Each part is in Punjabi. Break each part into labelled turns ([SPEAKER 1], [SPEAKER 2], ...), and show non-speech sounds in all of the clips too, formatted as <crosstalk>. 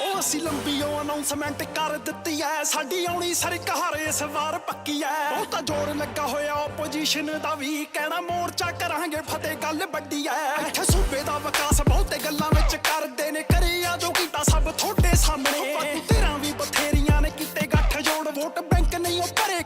[SPEAKER 1] ਉਹ ਅਸੀਂ ਲੰਬੀ ਉਹ ਅਨਾਉਂਸਮੈਂਟ ਕਰ ਦਿੱਤੀ ਐ। ਸਾਡੀ ਆਉਣੀ ਸਰਕਾਰ ਇਸ ਵਾਰ ਪੱਕੀ ਐ। ਉਹ ਤਾਂ ਜ਼ੋਰ ਲੱਗਾ ਹੋਇਆ ਆਪੋਜੀਸ਼ਨ ਦਾ ਵੀ। ਕਹਿਣਾ ਮੋਰਚਾ ਕਰਾਂਗੇ ਫਤਿਹ ਗੱਲ ਵੱਡੀ ਐ। ਇੱਥੇ ਸੂਬੇ ਦਾ ਵਿਕਾਸ ਬਹੁਤੇ ਗੱਲਾਂ ਵਿੱਚ ਕਰਦੇ ਨੇ। ਕਰਿਆ ਜੋ ਕੀਤਾ ਸਭ ਤੁਹਾਡੇ ਸਾਹਮਣੇ। ਪਰ ਤੇਰਾਂ ਵੀ ਬਥੇਰੀਆਂ ਨੇ ਕੀਤੇ ਗੱਠ ਜੋੜ ਵੋਟ ਬੈਂਕ ਨਹੀਂ ਉਹ ਭਰੇ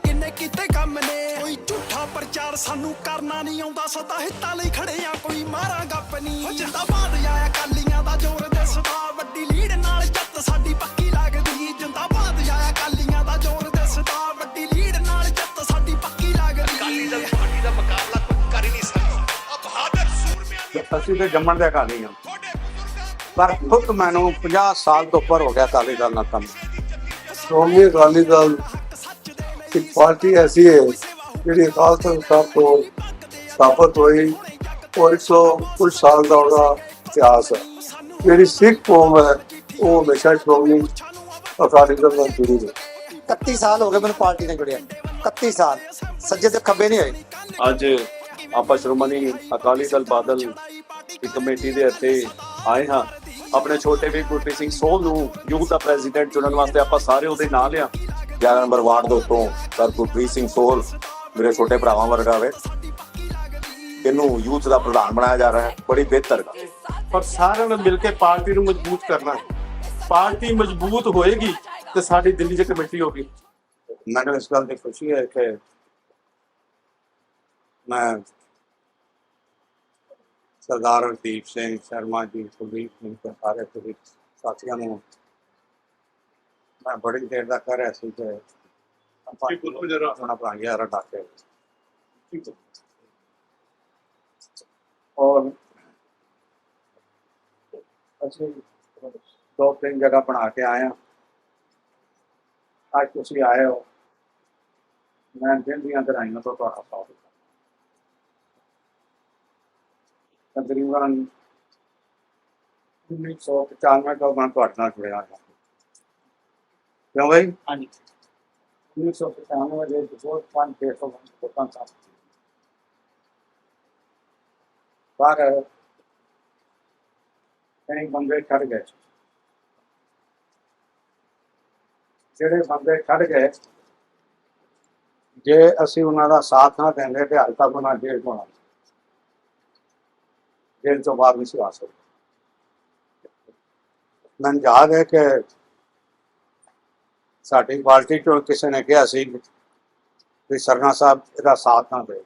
[SPEAKER 1] ਸਾਨੂੰ ਕਰਨਾ ਨਹੀਂ ਆਉਂਦਾ ਸਦਾ ਹਿੱਤਾਂ ਲਈ ਖੜੇ ਆ ਕੋਈ ਮਾਰਾ ਗੱਪ ਨਹੀਂ। ਜਿੰਦਾਬਾਦ ਆਇਆ ਕਾਲੀਆਂ ਦਾ ਜ਼ੋਰ ਦਿਸਦਾ ਵੱਡੀ ਲੀਡ ਨਾਲ ਜੱਤ ਸਾਡੀ ਪੱਕੀ ਲੱਗਦੀ। ਜਿੰਦਾਬਾਦ ਆਇਆ ਕਾਲੀਆਂ ਦਾ ਜ਼ੋਰ ਦਿਸਦਾ ਵੱਡੀ ਲੀਡ ਨਾਲ ਜੱਤ ਸਾਡੀ ਪੱਕੀ
[SPEAKER 2] ਅਕਾਲੀ ਦਲ
[SPEAKER 1] ਲੱਗਦੀ
[SPEAKER 2] ਪਾਰਟੀ ਦਾ ਮੁਕਾਬਲਾ ਕੋਈ ਕਰ ਹੀ ਨਹੀਂ ਸਕਦਾ। ਆ ਬਹਾਦਰ ਸੂਰਮਿਆਂ ਦੀ
[SPEAKER 3] ਅਸੀਂ ਤੇ ਜੰਮਣ ਦੇ ਅਕਾਲੀ ਹਾਂ ਪਰ ਖੁਦ ਮੈਨੂੰ 50 ਸਾਲ ਤੋਂ ਉੱਪਰ ਹੋ ਗਿਆ ਅਕਾਲੀ ਦਲ ਨਾਲ ਕੰਮ।
[SPEAKER 4] ਸ਼੍ਰੋਮਣੀ ਅਕਾਲੀ ਦਲ ਇੱਕ ਪਾਰਟੀ ਐਸੀ ਹੈ। ਜਿਹੜੀ ਅਕਾਲ ਤਖਤ ਸਾਹਿਬ ਤੋਂ ਸਥਾਪਿਤ ਹੋਈ ਔਰ 100 ਕੁਝ ਸਾਲ ਦਾ ਉਹਦਾ ਇਤਿਹਾਸ ਹੈ। ਜਿਹੜੀ ਸਿੱਖ ਕੌਮ ਹੈ ਉਹ ਹਮੇਸ਼ਾ ਸ਼੍ਰੋਮਣੀ ਅਕਾਲੀ ਦਲ ਨਾਲ ਜੁੜੀ ਹੈ
[SPEAKER 5] 31 ਸਾਲ ਹੋ ਗਏ ਮੈਨੂੰ ਪਾਰਟੀ ਨਾਲ ਜੁੜਿਆ। 31 ਸਾਲ ਸੱਜੇ ਤੇ ਖੱਬੇ ਨਹੀਂ ਹੋਏ।
[SPEAKER 6] ਅੱਜ ਆਪਾਂ ਸ਼੍ਰੋਮਣੀ ਅਕਾਲੀ ਦਲ ਬਾਦਲ ਦੀ ਕਮੇਟੀ ਦੇ ਅਤੇ ਆਏ ਹਾਂ। ਆਪਣੇ ਛੋਟੇ ਵੀ ਗੁਰਪ੍ਰੀਤ ਸਿੰਘ ਸੋਹ ਨੂੰ ਯੂਥ ਦਾ ਪ੍ਰੈਜ਼ੀਡੈਂਟ ਚੁਣਨ ਵਾਸਤੇ ਆਪਾਂ ਸਾਰੇ ਉਹਦੇ ਨਾਲ ਆ।
[SPEAKER 7] 11 ਨੰਬਰ ਵਾਰਡ ਦੇ ਉੱਤੋਂ ਸਰ ਗੁਰਪ੍ਰੀਤ ਸਿੰਘ ਸੋਹਲ ਮੇਰੇ ਛੋਟੇ ਭਰਾਵਾਂ ਵਰਗਾ ਵੇ। ਇਹਨੂੰ ਯੂਥ ਦਾ ਪ੍ਰਧਾਨ ਬਣਾਇਆ ਜਾ ਰਿਹਾ ਹੈ। ਬੜੀ ਬਿਹਤਰ ਗੱਲ।
[SPEAKER 3] ਪਰ ਸਾਰਿਆਂ ਨੇ ਮਿਲ ਕੇ ਪਾਰਟੀ ਨੂੰ ਮਜ਼ਬੂਤ ਕਰਨਾ ਹੈ। ਪਾਰਟੀ ਮਜ਼ਬੂਤ ਹੋਏਗੀ ਤੇ ਸਾਡੀ ਦਿੱਲੀ 'ਚ ਕਮੇਟੀ ਹੋਗੀ
[SPEAKER 4] ਮੈਨੂੰ ਇਸ ਗੱਲ ਦੀ ਖੁਸ਼ੀ ਹੈ ਕਿ ਮੈਂ ਸਰਦਾਰ ਹਰਦੀਪ ਸਿੰਘ ਸ਼ਰਮਾ ਜੀ ਕੁਲਦੀਪ ਸਿੰਘ ਤੇ ਸਾਰੇ ਸਾਥੀਆਂ ਨੂੰ ਮੈਂ ਬੜੀ ਦੇਰ ਦਾ ਕਰ ਰਿਹਾ ਸੀ ਕਿ ਆਪਾਂ ਆਪਣਾ ਭਰਾ ਯਾਰ ਡਾਕੇ ਔਰ ਅਸੀਂ ਦੋ ਤਿੰਨ ਜਗ੍ਹਾ ਬਣਾ ਕੇ ਹਾਂ। ਅੱਜ ਤੁਸੀਂ ਆਏ ਹੋ। ਮੈਂ ਦਿਨ ਦੀਆਂ ਦਰਾਈਆਂ ਤੋਂ ਤੁਹਾਡਾ ਸਵਾਗਤ ਕਰਦਾ ਤਕਰੀਬਨ 1995 ਤੋਂ ਮੈਂ ਤੁਹਾਡੇ ਨਾਲ ਜੁੜਿਆ ਹਾਂ। ਕਿਉਂ ਬਈ?
[SPEAKER 5] ਹਾਂਜੀ।
[SPEAKER 4] 1995 ਦੇ ਬਹੁਤ ਫਨ ਕੇ ਤੋਂ ਤੋਂ ਕੰਸਾ ਪਰ ਕਈ ਬੰਦੇ ਛੱਡ ਗਏ ਜਿਹੜੇ ਬੰਦੇ ਛੱਡ ਗਏ ਜੇ ਅਸੀਂ ਉਹਨਾਂ ਦਾ ਸਾਥ ਨਾ ਦਿੰਦੇ ਤੇ ਹਾਲ ਤੱਕ ਉਹਨਾਂ ਜੇਲ੍ਹ ਹੋਣਾ ਜੇਲ੍ਹ ਤੋਂ ਬਾਹਰ ਨਹੀਂ ਸੀ ਆ ਸਕਦੇ ਮੈਨੂੰ ਯਾਦ ਹੈ ਕਿ ਸਾਡੀ ਪਾਰਟੀ ਚੋਂ ਕਿਸੇ ਨੇ ਕਿਹਾ ਸੀ ਵੀ ਸਰਨਾ ਸਾਹਿਬ ਇਹਦਾ ਸਾਥ ਨਾ ਦੇ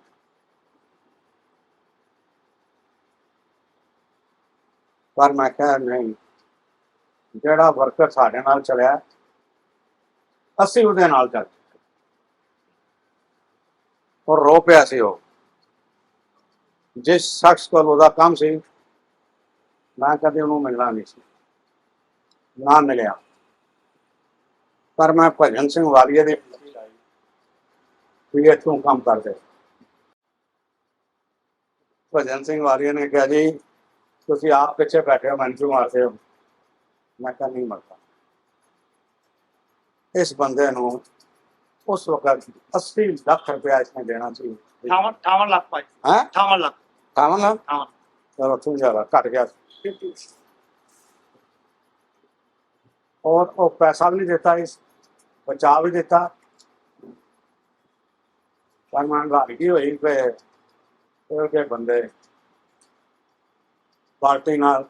[SPEAKER 4] ਪਰ ਮੈਂ ਕਿਹਾ ਨਹੀਂ, ਜਿਹੜਾ ਵਰਕਰ ਸਾਡੇ ਨਾਲ ਚਲਿਆ, ਅਸੀਂ ਉਹਦੇ ਨਾਲ ਚੱਲ ਔਰ ਰੋ ਪਿਆ ਸੀ ਉਹ। ਜਿਸ ਸ਼ਖਸ ਕੋਲ ਉਹਦਾ ਕੰਮ ਸੀ, ਮੈਂ ਕਦੇ ਉਹਨੂੰ ਮਿਲਣਾ ਨਹੀਂ ਸੀ। ਨਾ ਮਿਲਿਆ। ਪਰ ਮੈਂ ਭਜਨ ਸਿੰਘ ਵਾਲੀਆ ਦੇ ਵੀ ਇੱਥੋਂ ਕੰਮ ਕਰਦੇ। ਭਜਨ ਸਿੰਘ ਵਾਲੀਆ ਨੇ ਕਿਹਾ ਜੀ ਤੁਸੀਂ ਆਪ ਪਿੱਛੇ ਬੈਠੇ ਹੋ ਮੈਨੂੰ ਮਾਰਦੇ ਹੋ। ਮੈਂ ਕਹਾਂ ਨਹੀਂ ਮਰਦਾ। ਇਸ ਬੰਦੇ ਨੂੰ ਉਸ ਵਕਤ 80 ਲੱਖ ਰੁਪਏ ਇਸਨੇ ਦੇਣਾ ਸੀ।
[SPEAKER 5] 58 58 ਲੱਖ ਪਾਈ
[SPEAKER 4] ਹਾਂ?
[SPEAKER 5] 58 ਲੱਖ।
[SPEAKER 4] 58 ਲੱਖ?
[SPEAKER 5] ਹਾਂ
[SPEAKER 4] ਚਲੋ ਤੂੰ ਜਰਾ ਘਟ ਗਿਆ। ਔਰ ਉਹ ਪੈਸਾ ਵੀ ਨਹੀਂ ਦਿੱਤਾ ਇਸ ਬਚਾਅ ਵੀ ਦਿੱਤਾ। ਪਰ ਮਨ ਰਾਗੀ ਹੋਈ ਕਿ ਉਹਦੇ ਬੰਦੇ ਪਾਰਟੀ ਨਾਲ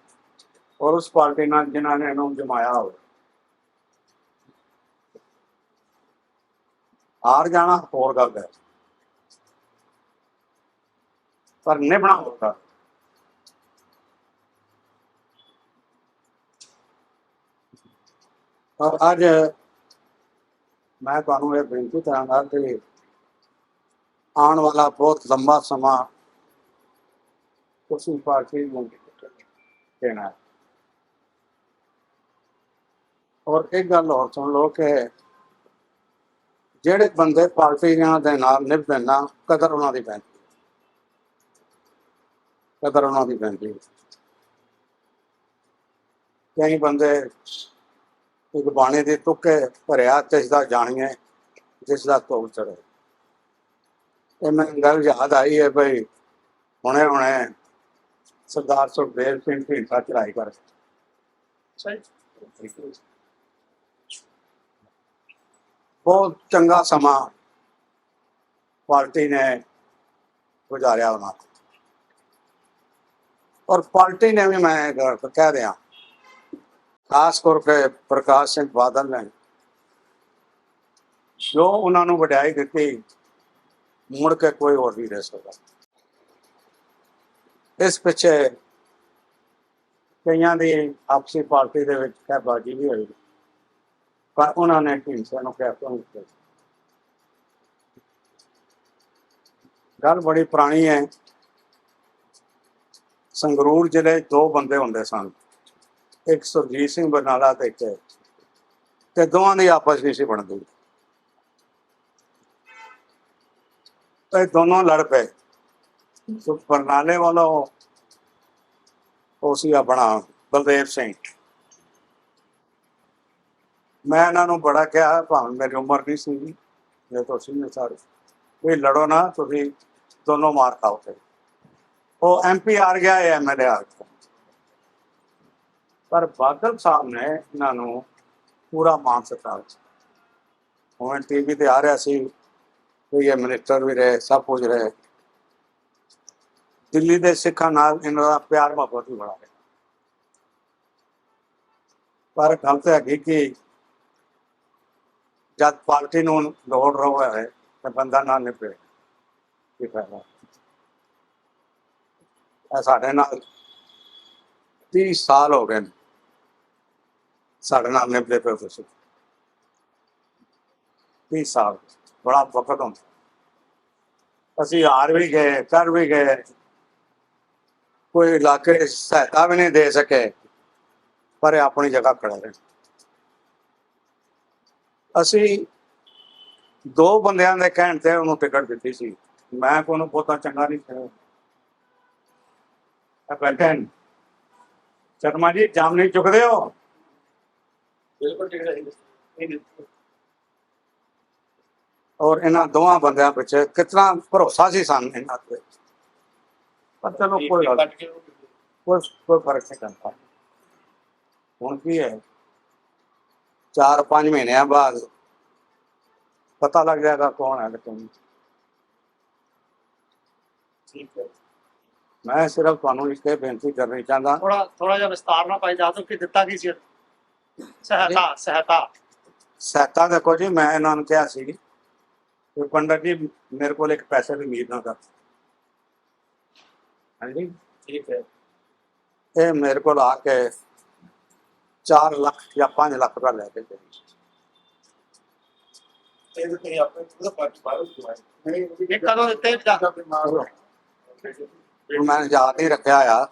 [SPEAKER 4] ਔਰ ਉਸ ਪਾਰਟੀ ਨਾਲ ਜਿਨ੍ਹਾਂ ਨੇ ਇਹਨੂੰ ਜਮਾਇਆ ਹੋਵੇ। ਹਾਰ ਜਾਣਾ ਹੋਰ ਗੱਲ ਹੈ। ਪਰ ਨਿਭਣਾ ਹੁੰਦਾ। ਔਰ ਅੱਜ ਮੈਂ ਤੁਹਾਨੂੰ ਇਹ ਬੇਨਤੀ ਕਰਾਂਗਾ ਕਿ ਆਉਣ ਵਾਲਾ ਬਹੁਤ ਲੰਬਾ ਸਮਾਂ ਤੁਸੀਂ ਪਾਰਟੀ ਨੂੰ ਦੇਣਾ ਹੈ। ਔਰ ਇੱਕ ਗੱਲ ਹੋਰ ਸੁਣ ਲਓ ਕਿ ਜਿਹੜੇ ਬੰਦੇ ਪਾਰਟੀਆਂ ਦੇ ਨਾਲ ਨਿਭਦੇ ਨਾ, ਕਦਰ ਉਹਨਾਂ ਦੀ ਪੈਂਦੀ ਕਦਰ ਉਹਨਾਂ ਦੀ ਪੈਂਦੀ ਕਈ ਬੰਦੇ ਇੱਕ ਬਾਣੇ ਦੇ ਤੁਕੇ ਭਰਿਆ ਤਿਸ ਦਾ ਜਾਣੀਏ ਜਿਸ ਦਾ ਤੋੜ ਚੜੇ ਇਹ ਮੈਨੂੰ ਗੱਲ ਯਾਦ ਆਈ ਹੈ ਭਈ ਹੁਣੇ ਹੁਣੇ ਸਰਦਾਰ ਸੁਖਦੇਵ ਸਿੰਘ ਢੀਂਡਸਾ ਚੜਾਈ ਕਰ। ਬਹੁਤ ਚੰਗਾ ਸਮਾਂ ਪਾਰਟੀ ਨੇ ਗੁਜ਼ਾਰਿਆ ਉਹਨਾਂ। ਔਰ ਪਾਰਟੀ ਨੇ ਵੀ ਮੈਂ ਕਹਿ ਰਿਹਾ ਖਾਸ ਕਰਕੇ ਪ੍ਰਕਾਸ਼ ਸਿੰਘ ਬਾਦਲ ਨੇ ਜੋ ਉਹਨਾਂ ਨੂੰ ਵਡਿਆਈ ਦਿੱਤੀ, ਮੁੜ ਕੇ ਕੋਈ ਹੋਰ ਨਹੀਂ ਰਹਿ ਸਕਦਾ। ਇਸ ਪਿੱਛੇ ਕਈਆਂ ਦੀ ਆਪਸੀ ਪਾਰਟੀ ਦੇ ਵਿੱਚ ਕਹਿਬਾਜੀ ਵੀ ਹੋਈ। ਪਰ ਉਹਨਾਂ ਨੇ ਢੀਂਡਸਾ ਨੂੰ ਕੈਪਟਨ ਕੀਤਾ ਗੱਲ ਬੜੀ ਪੁਰਾਣੀ ਹੈ। ਸੰਗਰੂਰ ਜ਼ਿਲ੍ਹੇ ਦੋ ਬੰਦੇ ਹੁੰਦੇ ਸਨ। ਇੱਕ ਸੁਰਜੀਤ ਸਿੰਘ ਬਰਨਾਲਾ ਤੇ ਇੱਕ ਤੇ ਦੋਵਾਂ ਦੀ ਆਪਸ ਨਹੀਂ ਸੀ ਬਣਦੀ। ਤੇ ਦੋਨੋਂ ਲੜ ਪਏ। ਸੋ ਬਰਨਾਲੇ ਵਾਲਾ ਉਹ ਸੀ ਆਪਣਾ ਬਲਦੇਵ ਸਿੰਘ। ਮੈਂ ਇਹਨਾਂ ਨੂੰ ਬੜਾ ਕਿਹਾ, ਭਾਵੇਂ ਮੇਰੀ ਉਮਰ ਨਹੀਂ ਸੀ ਜੇ ਤੁਸੀਂ ਨੇ ਸਾਰੇ ਵੀ ਲੜੋ ਨਾ, ਤੁਸੀਂ ਦੋਨੋਂ ਮਾਰ ਖਾਓਗੇ ਉਹ ਐਮਪੀ ਹਾਰ ਗਿਆ ਹੈ ਐਮਐਲਏ ਆ ਗਿਆ। ਪਰ ਬਾਦਲ ਸਾਹਿਬ ਨੇ ਇਹਨਾਂ ਨੂੰ ਪੂਰਾ ਮਾਨ ਸਤਿਕਾਰ ਹੁਣ ਟੀਵੀ ਤੇ ਆ ਰਿਹਾ ਸੀ, ਕੋਈ ਇਹ ਮਿਨਿਸਟਰ ਵੀ ਰਹੇ, ਸਭ ਕੁਝ ਰਹੇ। ਦਿੱਲੀ ਦੇ ਸਿੱਖਾਂ ਨਾਲ ਇਹਨਾਂ ਦਾ ਪਿਆਰ ਮੁਹੱਬਤ ਵੀ ਬੜਾ ਹੈ ਪਰ ਗੱਲ ਤਾਂ ਹੈਗੀ ਕਿ ਜਦ ਪਾਰਟੀ ਨੂੰ ਲੋੜ ਰਹਾ ਹੈ ਤਾਂ ਬੰਦਾ ਨਾ ਨਿਭੇ, ਕੀ ਫਾਇਦਾ। ਸਾਡੇ ਨਾਲ 30 ਸਾਲ ਹੋ ਗਏ ਨੇ। ਸਾਡੇ ਨਾਲ ਨਿਭਦੇ ਪਏ ਤੁਸੀਂ 30 ਸਾਲ, ਬੜਾ ਵਕਤ ਹੁੰਦਾ। ਅਸੀਂ ਹਾਰ ਵੀ ਗਏ, ਕਰ ਵੀ ਗਏ। ਕੋਈ ਇਲਾਕੇ ਸਹਾਇਤਾ ਵੀ ਨਹੀਂ ਦੇ ਸਕੇ, ਪਰ ਇਹ ਆਪਣੀ ਜਗ੍ਹਾ ਖੜਾ ਰਹੇ। ਅਸੀਂ ਦੋ ਬੰਦਿਆਂ ਦੇ ਕਹਿਣ ਤੇ ਉਹਨੂੰ ਟਿਕਟ ਦਿੱਤੀ ਸੀ। ਮੈਂ ਕੋਨੂੰ ਬਹੁਤਾ ਚੰਗਾ ਨਹੀਂ ਕਿਹਾ। ਬੈਠੇ ਸ਼ਰਮਾ ਜੀ ਜਾਮ ਨਹੀਂ ਚੁੱਕਦੇ ਹੋ?
[SPEAKER 6] ਬਿਲਕੁਲ ਠੀਕ ਹੈ
[SPEAKER 4] ਔਰ ਇਹਨਾਂ ਦੋਵਾਂ ਬੰਦਿਆਂ ਪਿੱਛੇ ਕਿਤਨਾ ਭਰੋਸਾ ਸੀ ਸਾਨੂੰ ਇਹਨਾਂ ਤੇ? ਪਰ ਚਲੋ ਕੋਈ ਗੱਲ ਕੋਈ ਕੋਈ ਫ਼ਰਕ ਨਹੀਂ ਕਰਦਾ ਹੁਣ ਕੀ ਹੈ? 4-5 ਮਹੀਨਿਆਂ ਬਾਅਦ ਪਤਾ ਲੱਗ ਜਾਏਗਾ ਕੌਣ ਹੈ ਲੇਕਿਨ
[SPEAKER 6] ਠੀਕ ਹੈ।
[SPEAKER 4] ਮੈਂ ਸਿਰਫ ਤੁਹਾਨੂੰ ਇੱਕ ਇਹ ਬੇਨਤੀ ਕਰਨੀ ਚਾਹੁੰਦਾ।
[SPEAKER 5] ਥੋੜਾ ਥੋੜਾ ਜਿਹਾ ਵਿਸਤਾਰ ਨਾਲ ਭਾਈ ਦੱਸ ਕਿ ਦਿੱਤਾ ਕੀ ਸੀ? ਸਹਾਇਤਾ ਸਹਾਇਤਾ।
[SPEAKER 4] ਸਹਾਇਤਾ ਦੇਖੋ ਜੀ ਮੈਂ ਇਹਨਾਂ ਨੂੰ ਕਿਹਾ ਸੀ ਕਿ ਪੰਡਤ ਜੀ ਮੇਰੇ ਕੋਲ ਇੱਕ ਪੈਸੇ ਦੀ ਉਮੀਦ ਨਾ ਕਰ। ਹਾਂਜੀ?
[SPEAKER 6] ਠੀਕ ਹੈ।
[SPEAKER 4] ਇਹ ਮੇਰੇ ਕੋਲ ਆ ਕੇ 4 ਲੱਖ ਜਾਂ 5 ਲੱਖ ਰੁਪਏ ਲੈ ਕੇ ਗਏ।
[SPEAKER 6] ਇਹ ਤੇ ਆਪਣੇ ਪੂਰਾ ਪਾਰਟੀ ਬਾਹਰ ਕਿਉਂ ਹੈ
[SPEAKER 5] ਇਹ ਕਦੋਂ ਦਿੱਤੇ? ਦੱਸ
[SPEAKER 4] ਹੁਣ ਮੈਂ ਯਾਦ ਨਹੀਂ ਰੱਖਿਆ ਆ,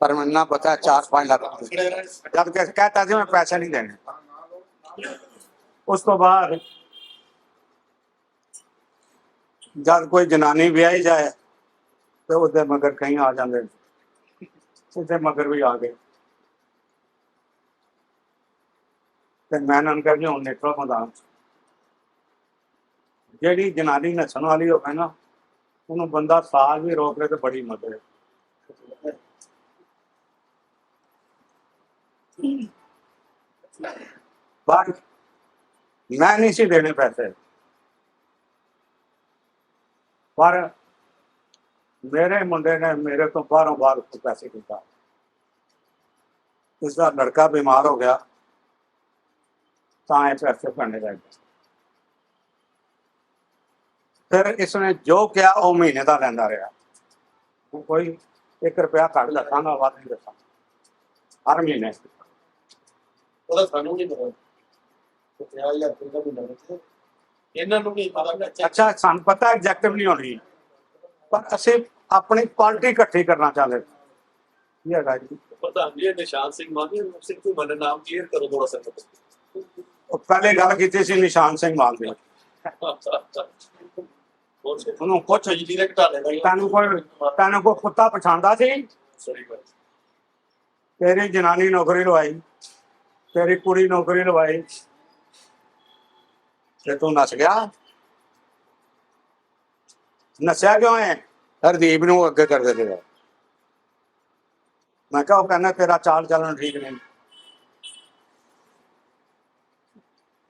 [SPEAKER 4] ਪਰ ਮੈਨੂੰ ਨਾ ਪਤਾ 4-5 ਲੱਖ ਰੁਪਏ। ਜਦ ਕਿ ਕਹਤਾ ਸੀ ਮੈਂ ਪੈਸੇ ਨਹੀਂ ਦੇਣੇ ਉਸ ਤੋਂ ਬਾਅਦ ਜਦ ਕੋਈ ਜਨਾਨੀ ਵਿਆਹੀ ਜਾਏ, ਤੇ ਉਹਦੇ ਮਗਰ ਕਈ ਆ ਜਾਂਦੇ ਨੇ। ਉਹਦੇ ਮਗਰ ਵੀ ਆ ਗਏ ਤੇ ਮੈਂ ਇਹਨਾਂ ਨੂੰ ਕਹਿੰਦੀ ਹੁਣ ਨਿਕਲੋ ਮੈਦਾਨ 'ਚ। ਜਿਹੜੀ ਜਨਾਨੀ ਨੱਚਣ ਵਾਲੀ ਹੋਵੇ ਨਾ ਉਹਨੂੰ ਬੰਦਾ ਸਾਲ ਵੀ ਰੋਕ ਲੈ ਤੇ ਬੜੀ ਮਦਦ ਹੈ। ਪਰ ਮੈਂ ਨਹੀਂ ਸੀ ਦੇਣੇ ਪੈਸੇ। ਪਰ ਮੇਰੇ ਮੁੰਡੇ ਨੇ ਮੇਰੇ ਤੋਂ ਬਾਹਰੋਂ ਬਾਹਰ ਉੱਤੇ ਪੈਸੇ ਦਿੱਤਾ। ਇਸ ਦਾ ਲੜਕਾ ਬਿਮਾਰ ਹੋ ਗਿਆ। ਤਾਂ ਇਹ ਪੈਸੇ ਭਰਨੇ ਲੱਗ ਗਏ। ਫਿਰ ਇਸਨੇ ਜੋ ਕਿਹਾ ਉਹ ਮਹੀਨੇ ਦਾ ਲੈਂਦਾ ਰਿਹਾ। ਕੋਈ 1 ਰੁਪਿਆ ਘੱਟ ਦੱਸਾਂਗਾ ਵੱਧ ਨਹੀਂ ਦੱਸਾਂਗਾ। ਹਰ ਮਹੀਨੇ।
[SPEAKER 6] ਉਹਦਾ ਸਾਨੂੰ ਨਹੀਂ ਪਤਾ। ਕਿਹਾ ਯਾਰ ਕਿੰਨਾ ਵੀ ਲੱਗਦਾ ਇਹਨਾਂ ਨੂੰ ਨਹੀਂ ਪਤਾ
[SPEAKER 4] ਅੱਛਾ ਸਾਨੂੰ ਪਤਾ ਐਗਜ਼ੈਕਟਿਵ ਨਹੀਂ ਹੋਣੀ। ਪਰ ਅਸੀਂ ਆਪਣੀ ਪਾਰਟੀ ਇਕੱਠੀ ਕਰਨਾ ਚਾਹੁੰਦੇ ਇਹ ਹੈਗਾ ਜੀ?
[SPEAKER 6] ਪ੍ਰਧਾਨ ਜੀ ਨਿਸ਼ਾਨ ਸਿੰਘ ਮਾਨੀ ਰੂਪ ਸਿੰਘ ਤੋਂ ਮਨ ਨਾਮ ਕਲੀਅਰ ਕਰੋ ਥੋੜਾ ਸਾ
[SPEAKER 4] ਉਹ ਪਹਿਲੇ ਗੱਲ ਕੀਤੀ ਸੀ ਨਿਸ਼ਾਨ ਸਿੰਘ ਮਾਨ ਦੀ <laughs> ਉਹਨੂੰ ਪੁੱਛ
[SPEAKER 6] ਜੀ ਡਾਇਰੈਕਟ ਢਾਲੇ ਦਾ
[SPEAKER 4] ਤੈਨੂੰ ਕੋਈ ਤੈਨੂੰ ਕੋਈ ਕੁੱਤਾ ਪਛਾਣਦਾ ਸੀ?
[SPEAKER 6] ਸਹੀ ਗੱਲ
[SPEAKER 4] ਤੇਰੀ ਜਨਾਨੀ ਨੌਕਰੀ ਲਵਾਈ ਤੇਰੀ ਕੁੜੀ ਨੌਕਰੀ ਲਵਾਈ ਤੇ ਤੂੰ ਨੱਸ ਗਿਆ? ਨੱਸਿਆ ਕਿਉਂ ਹੈ ਹਰਦੀਪ ਨੂੰ ਅੱਗੇ ਕਰ ਦੇ ਮੈਂ ਕਿਹਾ ਉਹ ਕਹਿੰਦਾ ਤੇਰਾ ਚਾਲ ਚੱਲਣ ਠੀਕ ਨਹੀਂ।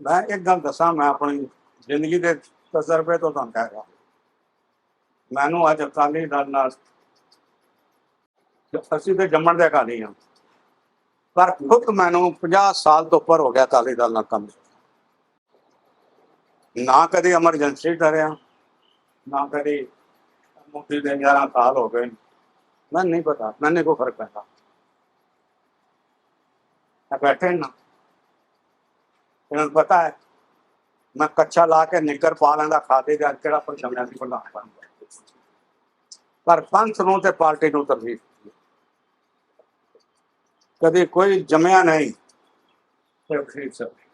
[SPEAKER 4] ਮੈਂ ਇੱਕ ਗੱਲ ਦੱਸਾਂ ਮੈਂ ਆਪਣੀ ਜ਼ਿੰਦਗੀ ਦੇ ਤਜਰਬੇ ਤੋਂ ਤੁਹਾਨੂੰ ਕਹਿ ਰਿਹਾ। ਮੈਨੂੰ ਅੱਜ ਅਕਾਲੀ ਦਲ ਨਾਲ ਅਸੀਂ ਤੇ ਜੰਮਣ ਦੇ ਅਕਾਲੀ ਹਾਂ। ਪਰ ਖੁਦ ਮੈਨੂੰ 50 ਸਾਲ ਤੋਂ ਉੱਪਰ ਹੋ ਗਿਆ ਅਕਾਲੀ ਦਲ ਨਾਲ ਕੰਮ। ਨਾ ਕਦੇ ਐਮਰਜੈਂਸੀ ਡਰਿਆ, ਨਾ ਕਦੇ ਮੁਕਤੀ ਦੇ 11 ਸਾਲ ਹੋ ਗਏ। ਮੈਂ ਨਹੀਂ ਪਤਾ, ਮੈਨੇ ਕੋਈ ਫ਼ਰਕ ਪੈਂਦਾ। ਮੈਂ ਬੈਠੇ ਨਾ। ਇਹਨਾਂ ਨੂੰ ਪਤਾ ਹੈ, ਮੈਂ ਕੱਚਾ ਲਾ ਕੇ ਨਿੱਕਰ ਪਾ ਲੈਂਦਾ, ਖਾਤੇ ਦੇ ਅੱਜ ਕਿਹੜਾ ਪਰਚਮਿਆਂ ਦੀ ਪ੍ਰਧਾਨ ਬਣ ਗਿਆ ਪਰ ਪੰਥ ਨੂੰ ਤੇ ਪਾਰਟੀ ਨੂੰ ਤਰਜੀਹ। ਕਦੇ ਕੋਈ ਜਮਿਆ ਨਹੀਂ। ਤੇ ਖਰੀਦ ਸਕਦੇ